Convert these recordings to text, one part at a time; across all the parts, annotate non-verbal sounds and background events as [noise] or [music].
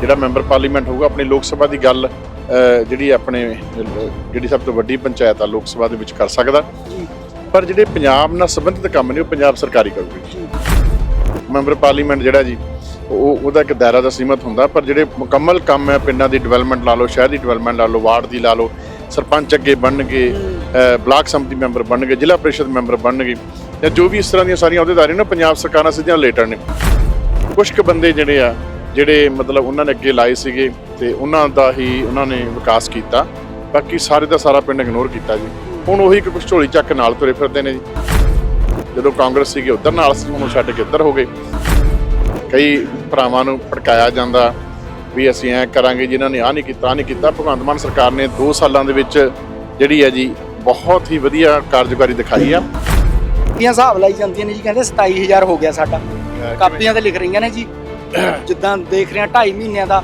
ਜਿਹੜਾ member parliament ਹੋਊਗਾ, ਆਪਣੀ ਲੋਕ ਸਭਾ ਦੀ ਗੱਲ ਜਿਹੜੀ ਆਪਣੇ, ਜਿਹੜੀ ਸਭ ਤੋਂ ਵੱਡੀ ਪੰਚਾਇਤ ਆ, ਲੋਕ ਸਭਾ ਦੇ ਵਿੱਚ ਕਰ ਸਕਦਾ। ਪਰ ਜਿਹੜੇ ਪੰਜਾਬ ਨਾਲ ਸੰਬੰਧਿਤ ਕੰਮ ਨੇ, ਉਹ ਪੰਜਾਬ ਸਰਕਾਰੀ ਕਰੂਗੀ। ਮੈਂਬਰ ਪਾਰਲੀਮੈਂਟ ਜਿਹੜਾ ਜੀ, ਉਹ, ਉਹਦਾ ਇੱਕ ਦਾਇਰਾ ਦਾ ਸੀਮਤ ਹੁੰਦਾ, ਪਰ ਜਿਹੜੇ ਮੁਕੰਮਲ ਕੰਮ ਹੈ, ਪਿੰਡਾਂ ਦੀ ਡਿਵੈਲਪਮੈਂਟ ਲਾ ਲਓ, ਸ਼ਹਿਰ ਦੀ ਡਿਵੈਲਪਮੈਂਟ ਲਾ ਲਓ, ਵਾਰਡ ਦੀ ਲਾ ਲਓ, ਸਰਪੰਚ ਅੱਗੇ ਬਣਨਗੇ ਬਲਾਕ ਸੰਮਤੀ ਮੈਂਬਰ ਬਣਨਗੇ, ਜ਼ਿਲ੍ਹਾ ਪ੍ਰੀਸ਼ਦ ਮੈਂਬਰ ਬਣਨਗੇ, ਜਾਂ ਜੋ ਵੀ ਇਸ ਤਰ੍ਹਾਂ ਦੀਆਂ ਸਾਰੀਆਂ ਅਹੁਦੇਦਾਰੀਆਂ ਨੇ ਪੰਜਾਬ ਸਰਕਾਰਾਂ ਸਿੱਧੀਆਂ ਰਿਲੇਟਡ ਨੇ। ਕੁਝ ਕੁ ਬੰਦੇ ਜਿਹੜੇ ਆ ਜਿਹੜੇ ਮਤਲਬ ਉਹਨਾਂ ਨੇ ਅੱਗੇ ਲਾਏ ਸੀਗੇ ਤੇ ਉਹਨਾਂ ਦਾ ਹੀ ਉਹਨਾਂ ਨੇ ਵਿਕਾਸ ਕੀਤਾ। ਬਾਕੀ ਸਾਰੇ ਦਾ ਸਾਰਾ ਪਿੰਡ ਇਗਨੋਰ ਕੀਤਾ ਜੀ। ਹੁਣ ਉਹੀ ਕੁਝ ਝੋਲੀ ਚੱਕ ਨਾਲ ਤੁਰੇ ਫਿਰਦੇ ਨੇ ਜੀ। ਜਦੋਂ ਕਾਂਗਰਸ ਸੀਗੇ ਉਧਰ ਨਾਲ ਸੀ ਹੁਣ ਉਹ ਛੱਡ ਕੇ ਇੱਧਰ ਹੋ ਗਏ। ਕਈ ਭਰਾਵਾਂ ਨੂੰ ਭੜਕਾਇਆ ਜਾਂਦਾ ਵੀ ਅਸੀਂ ਐ ਕਰਾਂਗੇ ਜਿਨ੍ਹਾਂ ਨੇ ਆ ਨਹੀਂ ਕੀਤਾ ਨਹੀਂ ਕੀਤਾ। ਭਗਵੰਤ ਮਾਨ ਸਰਕਾਰ ਨੇ 2 ਸਾਲਾਂ ਦੇ ਵਿੱਚ ਜਿਹੜੀ ਹੈ ਜੀ ਬਹੁਤ ਹੀ ਵਧੀਆ ਕਾਰਜਕਾਰੀ ਦਿਖਾਈ ਆ। ਕਾਪੀਆਂ ਹਿਸਾਬ ਲਾਈ ਜਾਂਦੀਆਂ ਨੇ ਜੀ ਕਹਿੰਦੇ 27000 ਹੋ ਗਿਆ ਸਾਡਾ। ਕਾਪੀਆਂ ਤੇ ਲਿਖ ਰਹੀਆਂ ਨੇ ਜੀ। ਜਿੱਦਾਂ ਦੇਖ ਰਹੇ ਆ 2.5 ਮਹੀਨਿਆਂ ਦਾ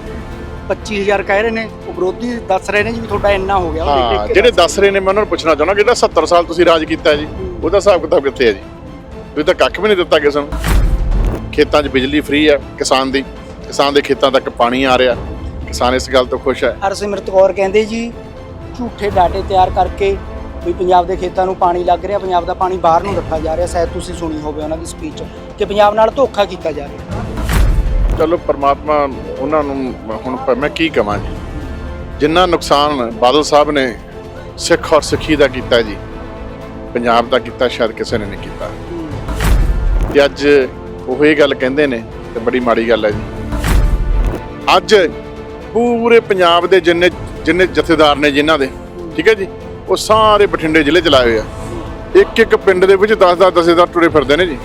25000 ਕਹਿ ਰਹੇ ਨੇ ਉਹ ਵਿਰੋਧੀ ਦੱਸ ਰਹੇ ਨੇ ਜੀ ਵੀ ਤੁਹਾਡਾ ਇੰਨਾ ਹੋ ਗਿਆ ਉਹ ਹਾਂ ਜਿਹੜੇ ਦੱਸ ਰਹੇ ਨੇ ਮੈਂ ਉਹਨਾਂ ਨੂੰ ਪੁੱਛਣਾ ਚਾਹੁੰਦਾ ਜਿਹੜਾ 70 ਸਾਲ ਤੁਸੀਂ ਰਾਜ ਕੀਤਾ ਜੀ ਉਹਦਾ ਹਿਸਾਬ ਕਿਤਾਬ ਕਿੱਥੇ ਹੈ ਜੀ? ਤੁਸੀਂ ਤਾਂ ਕੱਖ ਵੀ ਨਹੀਂ ਦਿੱਤਾ ਕਿਸੇ ਨੂੰ। ਖੇਤਾਂ 'ਚ ਬਿਜਲੀ ਫ੍ਰੀ ਹੈ ਕਿਸਾਨ ਦੀ ਕਿਸਾਨ ਦੇ ਖੇਤਾਂ ਤੱਕ ਪਾਣੀ ਆ ਰਿਹਾ ਕਿਸਾਨ ਇਸ ਗੱਲ ਤੋਂ ਖੁਸ਼ ਹੈ। ਹਰਸਿਮਰਤ ਕੌਰ ਕਹਿੰਦੇ ਜੀ ਝੂਠੇ ਡਾਟੇ ਤਿਆਰ ਕਰਕੇ ਵੀ ਪੰਜਾਬ ਦੇ ਖੇਤਾਂ ਨੂੰ ਪਾਣੀ ਲੱਗ ਰਿਹਾ ਪੰਜਾਬ ਦਾ ਪਾਣੀ ਬਾਹਰ ਨੂੰ ਰੱਖਿਆ ਜਾ ਰਿਹਾ ਸ਼ਾਇਦ ਤੁਸੀਂ ਸੁਣੀ ਹੋਵੇ ਉਹਨਾਂ ਦੀ ਸਪੀਚ ਕਿ ਪੰਜਾਬ ਨਾਲ ਧੋਖਾ ਕੀਤਾ ਜਾ ਰਿਹਾ। ਚਲੋ ਪ੍ਰਮਾਤਮਾ ਉਹਨਾਂ ਨੂੰ ਹੁਣ ਮੈਂ ਕੀ ਕਵਾਂ ਜੀ? ਜਿੰਨਾ ਨੁਕਸਾਨ ਬਾਦਲ ਸਾਹਿਬ ਨੇ ਸਿੱਖ ਔਰ ਸਿੱਖੀ ਦਾ ਕੀਤਾ ਜੀ, ਪੰਜਾਬ ਦਾ ਕੀਤਾ, ਸ਼ਾਇਦ ਕਿਸੇ ਨੇ ਨਹੀਂ ਕੀਤਾ। ਤੇ ਅੱਜ ਉਹ ਇਹ ਗੱਲ ਕਹਿੰਦੇ ਨੇ, ਤੇ ਬੜੀ ਮਾੜੀ ਗੱਲ ਹੈ ਜੀ। ਅੱਜ ਪੂਰੇ ਪੰਜਾਬ ਦੇ ਜਿੰਨੇ ਜਿੰਨੇ ਜਥੇਦਾਰ ਨੇ ਜਿਨ੍ਹਾਂ ਦੇ, ਠੀਕ ਹੈ ਜੀ, ਉਹ ਸਾਰੇ ਬਠਿੰਡੇ ਜ਼ਿਲ੍ਹੇ ਚ ਲਾਏ ਹੋਏ ਆ। ਇੱਕ ਇੱਕ ਪਿੰਡ ਦੇ ਵਿੱਚ 10-10 ਜਥੇਦਾਰ ਟੁਰੇ ਫਿਰਦੇ ਨੇ ਜੀ।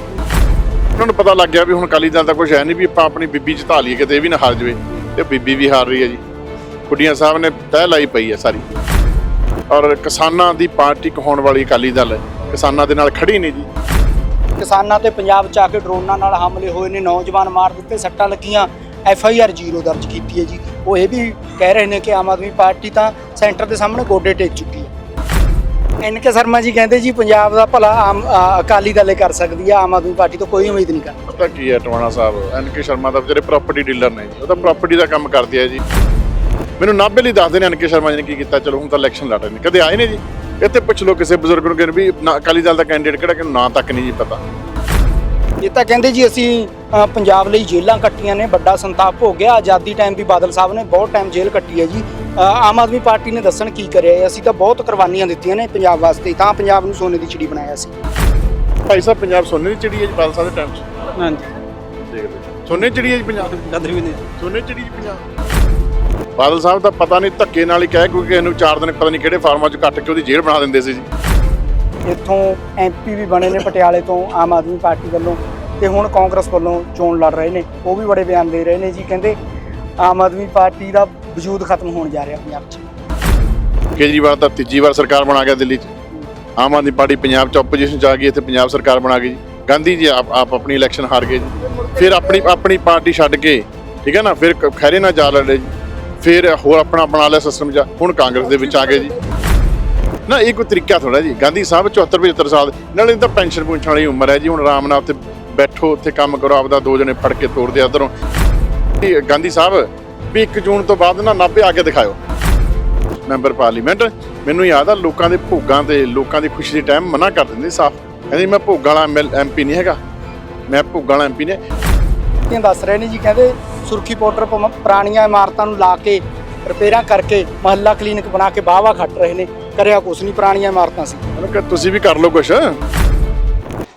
ਉਹਨਾਂ ਨੂੰ ਪਤਾ ਲੱਗ ਗਿਆ ਵੀ ਹੁਣ ਅਕਾਲੀ ਦਲ ਦਾ ਕੁਝ ਹੈ ਨਹੀਂ ਵੀ ਆਪਾਂ ਆਪਣੀ ਬੀਬੀ ਜਿਤਾ ਲਈਏ, ਕਿਤੇ ਇਹ ਵੀ ਨਾ ਹਾਰ ਜਾਵੇ। ਤੇ ਬੀਬੀ ਵੀ ਹਾਰ ਰਹੀ ਹੈ ਜੀ। ਕੁੜੀਆਂ ਸਾਹਿਬ ਨੇ ਤਹਿ ਲਾਈ ਪਈ ਹੈ ਸਾਰੀ। ਔਰ ਕਿਸਾਨਾਂ ਦੀ ਪਾਰਟੀ ਕਹਾਉਣ ਵਾਲੀ ਅਕਾਲੀ ਦਲ ਕਿਸਾਨਾਂ ਦੇ ਨਾਲ ਖੜੀ ਨਹੀਂ ਜੀ। ਕਿਸਾਨਾਂ ਤੇ ਪੰਜਾਬ ਚ ਆ ਕੇ ਡਰੋਨਾਂ ਨਾਲ ਹਮਲੇ ਹੋਏ ਨੇ, ਨੌਜਵਾਨ ਮਾਰ ਦਿੱਤੇ, ਸੱਟਾਂ ਲੱਗੀਆਂ। ਐਫ ਆਈ ਆਰ ਜ਼ੀਰੋ ਦਰਜ ਕੀਤੀ ਹੈ ਜੀ। ਉਹ ਇਹ ਵੀ ਕਹਿ ਰਹੇ ਨੇ ਕਿ ਆਮ ਆਦਮੀ ਪਾਰਟੀ ਤਾਂ ਸੈਂਟਰ ਦੇ ਸਾਹਮਣੇ ਗੋਡੇ ਟੇਕ ਚੁੱਕੀ ਹੈ। ਐਨ ਕੇ ਸ਼ਰਮਾ ਜੀ ਕਹਿੰਦੇ ਜੀ ਪੰਜਾਬ ਦਾ ਭਲਾ ਆਮ ਅ, ਅਕਾਲੀ ਦਲ ਕਰ ਸਕਦੀ ਹੈ ਆਮ ਆਦਮੀ ਪਾਰਟੀ ਤੋਂ ਕੋਈ ਉਮੀਦ ਨਹੀਂ ਕਰਦਾ। ਪਤਾ ਕੀ ਹੈ ਟਵਾਣਾ ਸਾਹਿਬ ਐਨ ਕੇ ਸ਼ਰਮਾ ਦਾ ਵਿਚਾਰੇ ਪ੍ਰਾਪਰਟੀ ਡੀਲਰ ਨੇ ਜੀ। ਉਹ ਤਾਂ ਪ੍ਰਾਪਰਟੀ ਦਾ ਕੰਮ ਕਰਦੇ ਆ ਜੀ। ਮੈਨੂੰ ਨਾਭੇ ਲਈ ਦੱਸਦੇ ਨੇ ਐਨ ਕੇ ਸ਼ਰਮਾ ਜੀ ਨੇ ਕੀ ਕੀਤਾ ਚਲੋ ਹੁਣ ਤਾਂ ਇਲੈਕਸ਼ਨ ਲੜ ਰਹੇ ਨੇ। ਕਦੇ ਆਏ ਨੇ ਜੀ? ਇੱਥੇ ਪੁੱਛ ਲਓ ਕਿਸੇ ਬਜ਼ੁਰਗ ਨੂੰ ਕਿ ਵੀ ਨਾ- ਅਕਾਲੀ ਦਲ ਦਾ ਕੈਂਡੀਡੇਟ ਕਿਹੜਾ ਕਿ ਨਾਂ ਤੱਕ ਨਹੀਂ ਜੀ ਪਤਾ। ਇਹ ਤਾਂ ਕਹਿੰਦੇ ਜੀ ਅਸੀਂ ਅ, ਪੰਜਾਬ ਲਈ ਜੇਲ੍ਹਾਂ ਕੱਟੀਆਂ ਨੇ ਵੱਡਾ ਸੰਤਾਪ ਹੋ ਗਿਆ ਆਜ਼ਾਦੀ ਟਾਈਮ ਵੀ ਬਾਦਲ ਸਾਹਿਬ ਨੇ ਬਹੁਤ ਟਾਈਮ ਜੇਲ੍ਹ ਕੱਟੀ ਹੈ ਜੀ। ਅ, ਆਮ ਆਦਮੀ ਪਾਰਟੀ ਨੇ ਦੱਸਣ ਕੀ ਕਰਿਆ ਹੈ। ਅਸੀਂ ਤਾਂ ਬਹੁਤ ਕੁਰਬਾਨੀਆਂ ਦਿੱਤੀਆਂ ਨੇ ਪੰਜਾਬ ਵਾਸਤੇ ਤਾਂ ਪੰਜਾਬ ਨੂੰ ਸੋਨੇ ਦੀ ਚਿੜੀ ਬਣਾਇਆ ਸੀ। ਭਾਈ ਸਾਹਿਬ ਪੰਜਾਬ ਸੋਨੇ ਦੀ ਚਿੜੀ ਹੈ ਜੀ ਬਾਦਲ ਸਾਹਿਬ ਦੇ ਟਾਈਮ 'ਚ? ਹਾਂਜੀ। ਦੇਖਦੇ ਸੋਨੇ ਦੀ ਚਿੜੀ ਹੈ ਜੀ ਪੰਜਾਬ? ਕਦਰ ਵੀ ਨਹੀਂ। ਸੋਨੇ ਦੀ ਚਿੜੀ ਜੀ ਪੰਜਾਬ? ਬਾਦਲ ਸਾਹਿਬ ਦਾ ਪਤਾ ਨਹੀਂ ਧੱਕੇ ਨਾਲ ਹੀ ਕਹਿ ਕੋਈ ਕਿਸੇ ਨੂੰ ਚਾਰ ਦਿਨ ਪਤਾ ਨਹੀਂ ਕਿਹੜੇ ਫਾਰਮਾਂ 'ਚ ਕੱਟ ਕੇ ਉਹਦੀ ਜੇਲ੍ਹ ਬਣਾ ਦਿੰਦੇ ਸੀ ਜੀ। ਇੱਥੋਂ ਐਮਪੀ ਵੀ ਬਣੇ ਨੇ ਪਟਿਆਲੇ ਤੋਂ ਆਮ ਆਦਮੀ ਪਾਰਟੀ ਵੱਲੋਂ ਤੇ ਹੁਣ ਕਾਂਗਰਸ ਵੱਲੋਂ ਚੋਣ ਲੜ ਰਹੇ ਨੇ। ਉਹ ਵੀ ਬੜੇ ਬਿਆਨ ਦੇ ਰਹੇ ਨੇ ਜੀ, ਕਹਿੰਦੇ ਆਮ ਆਦਮੀ ਪਾਰਟੀ ਦਾ ਵਜੂਦ ਖਤਮ ਹੋਣ ਜਾ ਰਿਹਾ ਪੰਜਾਬ 'ਚ। ਕੇਜਰੀਵਾਲ ਤਾਂ ਤੀਜੀ ਵਾਰ ਸਰਕਾਰ ਬਣਾ ਗਿਆ ਦਿੱਲੀ 'ਚ। ਆਮ ਆਦਮੀ ਪਾਰਟੀ ਪੰਜਾਬ 'ਚ ਆਪੋਜੀਸ਼ਨ 'ਚ ਆ ਗਈ, ਇੱਥੇ ਪੰਜਾਬ ਸਰਕਾਰ ਬਣਾ ਗਈ। ਜੀ ਗਾਂਧੀ ਜੀ ਆਪ ਆਪ ਆਪਣੀ ਇਲੈਕਸ਼ਨ ਹਾਰ ਗਏ ਜੀ। ਫਿਰ ਆਪਣੀ ਆਪਣੀ ਪਾਰਟੀ ਛੱਡ ਕੇ, ਠੀਕ ਹੈ ਨਾ, ਫਿਰ ਕ- ਖਹਿਰੇ ਨਾਲ ਜਾ ਲੜੇ ਜੀ। ਫਿਰ ਹੋਰ ਆਪਣਾ ਬਣਾ ਲਿਆ ਸਿਸਟਮ ਜਾਂ। ਹੁਣ ਕਾਂਗਰਸ ਦੇ ਵਿੱਚ ਆ ਗਏ ਜੀ। ਨਾ, ਇਹ ਕੋਈ ਤਰੀਕਾ ਥੋੜਾ ਜੀ। ਗਾਂਧੀ ਸਾਹਿਬ 74 75 ਸਾਲ ਨਾਲੇ ਤਾਂ ਪੈਨਸ਼ਨ ਪੁੰਛਣ ਵਾਲੀ ਉਮਰ ਹੈ ਜੀ। ਹੁਣ ਆਰਾਮ ਨਾਲ ਉੱਥੇ ਬੈਠੋ, ਉੱਥੇ ਕੰਮ ਕਰੋ, ਆਪਦਾ ਦੋ ਜਣੇ ਫੜ ਕੇ ਤੋੜਦੇ ਅਧਰੋਂ ਗਾਂਧੀ ਸਾਹਿਬ, ਵੀ 1 ਜੂਨ ਤੋਂ ਬਾਅਦ ਨਾ ਨਾਭੇ ਆ ਕੇ ਦਿਖਾਓ ਮੈਂਬਰ ਪਾਰਲੀਮੈਂਟ, ਮੈਨੂੰ ਯਾਦ ਆ, ਲੋਕਾਂ ਦੇ ਭੋਗਾਂ ਤੇ ਲੋਕਾਂ ਦੀ ਖੁਸ਼ੀ ਦੇ ਟਾਈਮ ਮਨਾ ਕਰ ਦਿੰਦੇ ਸਾਫ਼। ਕਹਿੰਦੇ ਮੈਂ ਭੋਗਾਂ ਵਾਲਾ ਐਮਪੀ ਨਹੀਂ ਹੈਗਾ। ਮੈਂ ਭੋਗਾਂ ਵਾਲਾ ਐਮਪੀ ਨੇ ਇਹ ਦੱਸ ਰਹੇ ਨੇ ਜੀ, ਕਹਿੰਦੇ ਸੁਰਖੀ ਪਾਊਡਰ ਪੁਰਾਣੀਆਂ ਇਮਾਰਤਾਂ ਨੂੰ ਲਾ ਕੇ ਰਿਪੇਅਰਾਂ ਕਰਕੇ ਮਹੱਲਾ ਕਲੀਨਿਕ ਬਣਾ ਕੇ ਬਾਵਾ ਖੱਟ ਰਹੇ ਨੇ ਕਰਿਆ ਕੁਛ ਨਹੀਂ ਪੁਰਾਣੀਆਂ ਇਮਾਰਤਾਂ ਸੀ। ਮੈਨੂੰ ਕਿ ਤੁਸੀਂ ਵੀ ਕਰ ਲਓ ਕੁਛ?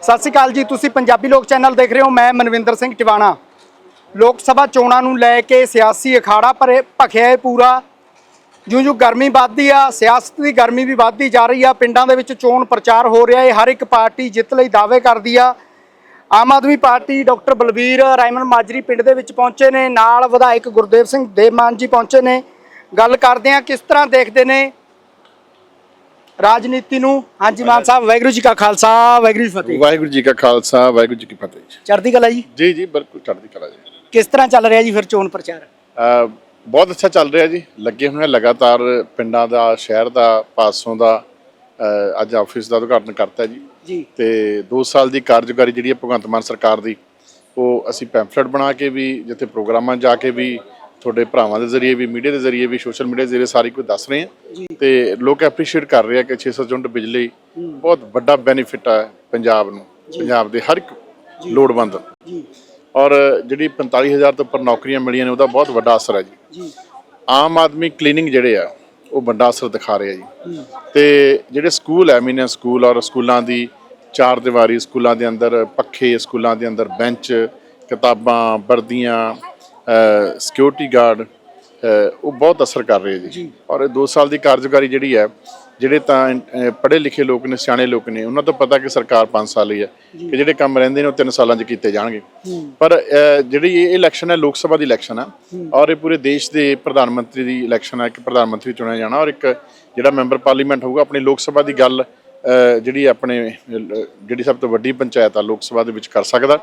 ਸਤਿ ਸ਼੍ਰੀ ਅਕਾਲ ਜੀ ਤੁਸੀਂ ਪੰਜਾਬੀ ਲੋਕ ਚੈਨਲ ਦੇਖ ਰਹੇ ਹੋ ਮੈਂ ਮਨਵਿੰਦਰ ਸਿੰਘ ਟਿਵਾਣਾ। ਲੋਕ ਸਭਾ ਚੋਣਾਂ ਨੂੰ ਲੈ ਕੇ ਸਿਆਸੀ ਅਖਾੜਾ ਭਰੇ ਭਖਿਆ ਹੈ ਪੂਰਾ। ਜਿਉਂ ਜਿਉਂ ਗਰਮੀ ਵੱਧਦੀ ਆ ਸਿਆਸਤ ਦੀ ਗਰਮੀ ਵੀ ਵੱਧਦੀ ਜਾ ਰਹੀ ਆ ਪਿੰਡਾਂ ਦੇ ਵਿੱਚ ਚੋਣ ਪ੍ਰਚਾਰ ਹੋ ਰਿਹਾ ਹੈ ਹਰ ਇੱਕ ਪਾਰਟੀ ਜਿੱਤ ਲਈ ਦਾਅਵੇ ਕਰਦੀ ਆ। ਆਮ ਆਦਮੀ ਪਾਰਟੀ ਡਾਕਟਰ ਬਲਬੀਰ ਰਾਇਮਨ ਮਾਜਰੀ ਪਿੰਡ ਦੇ ਵਿੱਚ ਪਹੁੰਚੇ ਨੇ ਨਾਲ ਵਿਧਾਇਕ ਗੁਰਦੇਵ ਸਿੰਘ ਦੇਵਮਾਨ ਜੀ ਪਹੁੰਚੇ ਨੇ। ਗੱਲ ਕਰਦੇ ਆ ਕਿਸ ਤਰ੍ਹਾਂ ਦੇਖਦੇ ਨੇ ਰਾਜਨੀਤੀ ਨੂੰ। ਹਾਂਜੀ ਮਾਨ ਸਾਹਿਬ ਵਾਹਿਗੁਰੂ ਜੀ ਕਾ ਖਾਲਸਾ ਵਾਹਿਗੁਰੂ ਜੀ ਫਤਿਹ। ਵਾਹਿਗੁਰੂ ਜੀ ਕਾ ਖਾਲਸਾ ਵਾਹਿਗੁਰੂ ਜੀ ਕੀ ਫਤਿਹ ਜੀ। ਚੜ੍ਹਦੀ ਕਲਾ ਜੀ? ਜੀ ਜੀ ਬਿਲਕੁਲ ਚੜ੍ਹਦੀ ਕਲਾ ਜੀ। ਕਿਸ ਤਰ੍ਹਾਂ ਚੱਲ ਰਿਹਾ ਜੀ ਫਿਰ ਚੋਣ ਪ੍ਰਚਾਰ? ਅਹ ਬਹੁਤ ਅੱਛਾ ਚੱਲ ਰਿਹਾ ਜੀ। ਲੱਗੇ ਹੋਏ ਆ ਲਗਾਤਾਰ ਪਿੰਡਾਂ ਦਾ ਸ਼ਹਿਰ ਦਾ ਪਾਸੋਂ ਦਾ ਅਹ ਅੱਜ ਆਫਿਸ ਦਾ ਉਦਘਾਟਨ ਕਰਤਾ ਜੀ। ਜੀ। ਤੇ 2 ਸਾਲ ਦੀ ਕਾਰਜਕਾਰੀ ਜਿਹੜੀ ਹੈ ਭਗਵੰਤ ਮਾਨ ਸਰਕਾਰ ਦੀ ਉਹ ਅਸੀਂ ਪੈਂਫਲੇਟ ਬਣਾ ਕੇ ਵੀ ਜਿੱਥੇ ਪ੍ਰੋਗਰਾਮਾਂ 'ਚ ਜਾ ਕੇ ਵੀ ਤੁਹਾਡੇ ਭਰਾਵਾਂ ਦੇ ਜ਼ਰੀਏ ਵੀ ਮੀਡੀਆ ਦੇ ਜ਼ਰੀਏ ਵੀ ਸੋਸ਼ਲ ਮੀਡੀਆ ਦੇ ਜ਼ਰੀਏ ਸਾਰੀ ਕੁਝ ਦੱਸ ਰਹੇ। ਹਾਂ। ਤੇ ਲੋਕ ਐਪਰੀਸ਼ੀਏਟ ਕਰ ਰਹੇ ਆ ਕਿ 600 ਯੂਨਿਟ ਬਿਜਲੀ ਬਹੁਤ ਵੱਡਾ ਬੈਨੀਫਿਟ ਹੈ ਪੰਜਾਬ ਨੂੰ ਪੰਜਾਬ ਦੇ ਹਰ ਇੱਕ ਲੋੜਵੰਦ। ਜੀ। ਔਰ ਜਿਹੜੀ 45000 ਤੋਂ ਉੱਪਰ ਨੌਕਰੀਆਂ ਮਿਲੀਆਂ ਨੇ ਉਹਦਾ ਬਹੁਤ ਵੱਡਾ ਅਸਰ ਹੈ ਜੀ। ਆਮ ਆਦਮੀ ਕਲੀਨਿੰਗ ਜਿਹੜੇ ਆ ਉਹ ਵੱਡਾ ਅਸਰ ਦਿਖਾ ਰਹੇ ਆ ਜੀ ਤੇ ਜਿਹੜੇ ਸਕੂਲ ਐ ਮੀਨੇ ਸਕੂਲ ਔਰ ਸਕੂਲਾਂ ਦੀ ਚਾਰ ਦੀਵਾਰੀ ਸਕੂਲਾਂ ਦੇ ਅੰਦਰ ਪੱਖੇ ਸਕੂਲਾਂ ਦੇ ਅੰਦਰ ਬੈਂਚ ਕਿਤਾਬਾਂ ਵਰਦੀਆਂ ਸਿਕਿਉਰਿਟੀ ਗਾਰਡ ਉਹ ਬਹੁਤ ਅਸਰ ਕਰ ਰਹੇ ਜੀ। ਔਰ ਇਹ 2 ਸਾਲ ਦੀ ਕਾਰਜਕਾਰੀ ਜਿਹੜੀ ਹੈ ਜਿਹੜੇ ਤਾਂ ਪੜ੍ਹੇ ਲਿਖੇ ਲੋਕ ਨੇ ਸਿਆਣੇ ਲੋਕ ਨੇ ਉਹਨਾਂ ਤੋਂ ਪਤਾ ਕਿ ਸਰਕਾਰ 5 ਸਾਲ ਹੀ ਹੈ ਕਿ ਜਿਹੜੇ ਕੰਮ ਰਹਿੰਦੇ ਨੇ ਉਹ 3 ਸਾਲਾਂ 'ਚ ਕੀਤੇ ਜਾਣਗੇ। ਪਰ ਜਿਹੜੀ ਇਹ ਇਲੈਕਸ਼ਨ ਹੈ ਲੋਕ ਸਭਾ ਦੀ ਇਲੈਕਸ਼ਨ ਹੈ। ਔਰ ਇਹ ਪੂਰੇ ਦੇਸ਼ ਦੇ ਪ੍ਰਧਾਨ ਮੰਤਰੀ ਦੀ ਇਲੈਕਸ਼ਨ ਹੈ ਇੱਕ ਪ੍ਰਧਾਨ ਮੰਤਰੀ ਚੁਣਿਆ ਜਾਣਾ। ਔਰ ਇੱਕ ਜਿਹੜਾ ਮੈਂਬਰ ਪਾਰਲੀਮੈਂਟ ਹੋਊਗਾ ਆਪਣੀ ਲੋਕ ਸਭਾ ਦੀ ਗੱਲ ਜਿਹੜੀ ਆਪਣੇ ਜਿਹੜੀ ਸਭ ਤੋਂ ਵੱਡੀ ਪੰਚਾਇਤ ਆ ਲੋਕ ਸਭਾ ਦੇ ਵਿੱਚ ਕਰ ਸਕਦਾ।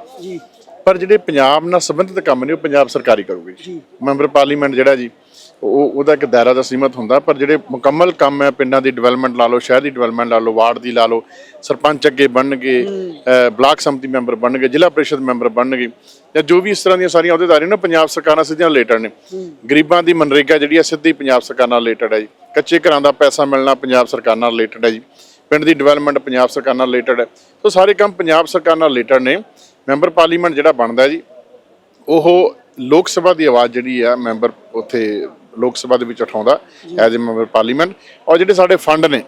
ਪਰ ਜਿਹੜੇ ਪੰਜਾਬ ਨਾਲ ਸੰਬੰਧਿਤ ਕੰਮ ਨੇ ਉਹ ਪੰਜਾਬ ਸਰਕਾਰੀ ਕਰੂਗੀ। ਜੀ। ਮੈਂਬਰ ਪਾਰਲੀਮੈਂਟ ਜਿਹੜਾ ਜੀ ਉਹ ਉਹਦਾ ਇੱਕ ਦਾਇਰਾ ਦਾ ਸੀਮਤ ਹੁੰਦਾ ਪਰ ਜਿਹੜੇ ਮੁਕੰਮਲ ਕੰਮ ਹੈ ਪਿੰਡਾਂ ਦੀ ਡਿਵੈਲਪਮੈਂਟ ਲਾ ਲਓ ਸ਼ਹਿਰ ਦੀ ਡਿਵੈਲਪਮੈਂਟ ਲਾ ਲਓ ਵਾਰਡ ਦੀ ਲਾ ਲਓ ਸਰਪੰਚ ਅੱਗੇ ਬਣਨਗੇ ਬਲਾਕ ਸੰਮਤੀ ਮੈਂਬਰ ਬਣਨਗੇ ਜ਼ਿਲ੍ਹਾ ਪ੍ਰੀਸ਼ਦ ਮੈਂਬਰ ਬਣਨਗੇ ਜਾਂ ਜੋ ਵੀ ਇਸ ਤਰ੍ਹਾਂ ਦੀਆਂ ਸਾਰੀਆਂ ਅਹੁਦੇਦਾਰੀਆਂ ਨੇ ਪੰਜਾਬ ਸਰਕਾਰ ਨਾਲ ਸਿੱਧੀਆਂ ਰਿਲੇਟਡ ਨੇ। ਗਰੀਬਾਂ ਦੀ ਮਨਰੇਗਾ ਜਿਹੜੀ ਹੈ ਸਿੱਧੀ ਪੰਜਾਬ ਸਰਕਾਰ ਨਾਲ ਰਿਲੇਟਡ ਹੈ ਜੀ। ਕੱਚੇ ਘਰਾਂ ਦਾ ਪੈਸਾ ਮਿਲਣਾ ਪੰਜਾਬ ਸਰਕਾਰ ਨਾਲ ਰਿਲੇਟਡ ਹੈ ਜੀ। ਪਿੰਡ ਦੀ ਡਿਵੈਲਪਮੈਂਟ ਪੰਜਾਬ ਸਰਕਾਰ ਨਾਲ ਰਿਲੇਟਡ ਹੈ। ਸੋ ਸਾਰੇ ਕੰਮ ਪੰਜਾਬ ਸਰਕਾਰ ਨਾਲ ਰਿਲੇਟਡ ਨੇ। ਮੈਂਬਰ ਪਾਰਲੀਮੈਂਟ ਜਿਹੜਾ ਬਣਦਾ ਜੀ ਉਹ ਲੋਕ ਸਭਾ ਦੀ ਆਵਾਜ਼ ਜਿਹੜੀ ਆ ਮੈਂਬਰ ਉੱਥੇ ਲੋਕ ਸਭਾ ਦੇ ਵਿੱਚ ਉਠਾਉਂਦਾ ਐਜ਼ ਅ ਮੈਂਬਰ ਪਾਰਲੀਮੈਂਟ। ਔਰ ਜਿਹੜੇ ਸਾਡੇ ਫੰਡ ਨੇ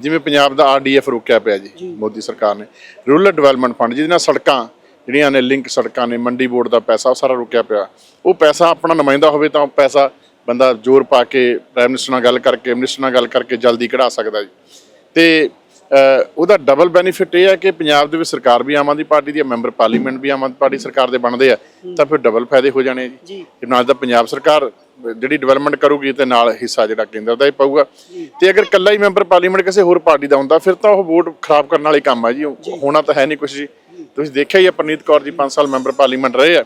ਜਿਵੇਂ ਪੰਜਾਬ ਦਾ ਆਰਡੀਐਫ ਰੁਕਿਆ ਪਿਆ ਜੀ ਮੋਦੀ ਸਰਕਾਰ ਨੇ। ਰੂਰਲ ਡਿਵੈਲਪਮੈਂਟ ਫੰਡ ਜਿਹਦੇ ਨਾਲ ਸੜਕਾਂ ਜਿਹੜੀਆਂ ਨੇ ਲਿੰਕ ਸੜਕਾਂ ਨੇ ਮੰਡੀ ਬੋਰਡ ਦਾ ਪੈਸਾ ਉਹ ਸਾਰਾ ਰੁਕਿਆ ਪਿਆ। ਉਹ ਪੈਸਾ ਆਪਣਾ ਨੁਮਾਇੰਦਾ ਹੋਵੇ ਤਾਂ ਪੈਸਾ ਬੰਦਾ ਜ਼ੋਰ ਪਾ ਕੇ ਪ੍ਰਾਈਮ ਮਿਨਿਸਟਰ ਨਾਲ ਗੱਲ ਕਰਕੇ ਮਿਨਿਸਟਰ ਨਾਲ ਗੱਲ ਕਰਕੇ ਜਲਦੀ ਕਢਾ ਸਕਦਾ ਜੀ। ਤੇ ਉਹਦਾ ਡਬਲ ਬੈਨੀਫਿਟ ਇਹ ਹੈ ਕਿ ਪੰਜਾਬ ਦੇ ਵਿੱਚ ਸਰਕਾਰ ਵੀ ਆਮ ਆਦਮੀ ਪਾਰਟੀ ਦੀ ਹੈ ਮੈਂਬਰ ਪਾਰਲੀਮੈਂਟ ਵੀ ਆਮ ਆਦਮੀ ਪਾਰਟੀ ਸਰਕਾਰ ਦੇ ਬਣਦੇ ਆ ਤਾਂ ਫਿਰ ਡਬਲ ਫਾਇਦੇ ਹੋ ਜਾਣੇ ਜੀ। ਨਾਲ ਤਾਂ ਪੰਜਾਬ ਸਰਕਾਰ ਜਿਹੜੀ ਡਿਵੈਲਪਮੈਂਟ ਕਰੂਗੀ ਤੇ ਨਾਲ ਹਿੱਸਾ ਜਿਹੜਾ ਕੇਂਦਰ ਦਾ ਹੀ ਪਾਊਗਾ। ਤੇ ਅਗਰ ਕੱਲਾ ਹੀ ਮੈਂਬਰ ਪਾਰਲੀਮੈਂਟ ਕਿਸੇ ਹੋਰ ਪਾਰਟੀ ਦਾ ਹੁੰਦਾ ਫਿਰ ਤਾਂ ਉਹ ਵੋਟ ਖਰਾਬ ਕਰਨ ਵਾਲੇ ਕੰਮ ਆ ਜੀ। ਉਹ ਹੋਣਾ ਤਾਂ ਹੈ ਨਹੀਂ ਕੁਝ ਜੀ। ਤੁਸੀਂ ਦੇਖਿਆ ਹੀ ਆ ਪਰਨੀਤ ਕੌਰ ਜੀ 5 ਸਾਲ ਮੈਂਬਰ ਪਾਰਲੀਮੈਂਟ ਰਹੇ ਆ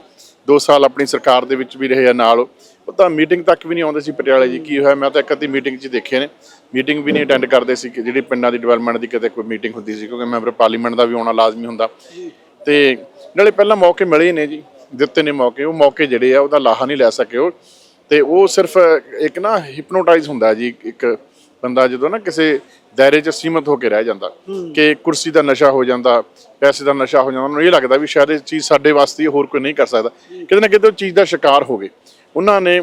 2 ਸਾਲ ਆਪਣੀ ਸਰਕਾਰ ਦੇ ਵਿੱਚ ਵੀ ਰਹੇ ਆ ਨਾਲ। ਉਹ ਤਾਂ ਮੀਟਿੰਗ ਤੱਕ ਵੀ ਨਹੀਂ ਆਉਂਦੇ ਸੀ ਪਟਿਆਲੇ ਜੀ। ਕੀ ਹੋਇਆ ਮੈਂ ਤਾਂ ਇੱਕ ਅੱਧੀ ਮੀਟਿੰਗ 'ਚ ਦੇਖੇ ਨੇ। ਮੀਟਿੰਗ ਵੀ ਨਹੀਂ ਅਟੈਂਡ ਕਰਦੇ ਸੀ ਕਿ ਜਿਹੜੀ ਪਿੰਡਾਂ ਦੀ ਡਿਵੈਲਪਮੈਂਟ ਦੀ ਕਿਤੇ ਕੋਈ ਮੀਟਿੰਗ ਹੁੰਦੀ ਸੀ ਕਿਉਂਕਿ ਮੈਂਬਰ ਪਾਰਲੀਮੈਂਟ ਦਾ ਵੀ ਆਉਣਾ ਲਾਜ਼ਮੀ ਹੁੰਦਾ। ਤੇ ਨਾਲੇ ਪਹਿਲਾਂ ਮੌਕੇ ਮਿਲੇ ਨੇ ਜੀ ਦਿੱਤੇ ਨੇ ਮੌਕੇ ਉਹ ਮੌਕੇ ਜਿਹੜੇ ਆ ਉਹਦਾ ਲਾਹਾ ਨਹੀਂ ਲੈ ਸਕੇ ਉਹ। ਤੇ ਉਹ ਸਿਰਫ ਇੱਕ ਨਾ ਹਿਪਨੋਟਾਈਜ਼ ਹੁੰਦਾ ਜੀ ਇੱਕ ਬੰਦਾ ਜਦੋਂ ਨਾ ਕਿਸੇ ਦਾਇਰੇ 'ਚ ਸੀਮਤ ਹੋ ਕੇ ਰਹਿ ਜਾਂਦਾ ਕਿ ਕੁਰਸੀ ਦਾ ਨਸ਼ਾ ਹੋ ਜਾਂਦਾ ਪੈਸੇ ਦਾ ਨਸ਼ਾ ਹੋ ਜਾਂਦਾ ਉਹਨੂੰ ਇਹ ਲੱਗਦਾ ਵੀ ਸ਼ਾਇਦ ਇਹ ਚੀਜ਼ ਸਾਡੇ ਵਾਸਤੇ ਹੋਰ ਕੋਈ ਨਹੀਂ ਕਰ ਸਕਦਾ। ਕਿਤੇ ਨਾ ਕਿਤੇ ਉਹ ਚੀਜ਼ ਦਾ ਸ਼ਿਕਾਰ ਹੋ ਗਏ। ਉਹਨਾਂ ਨੇ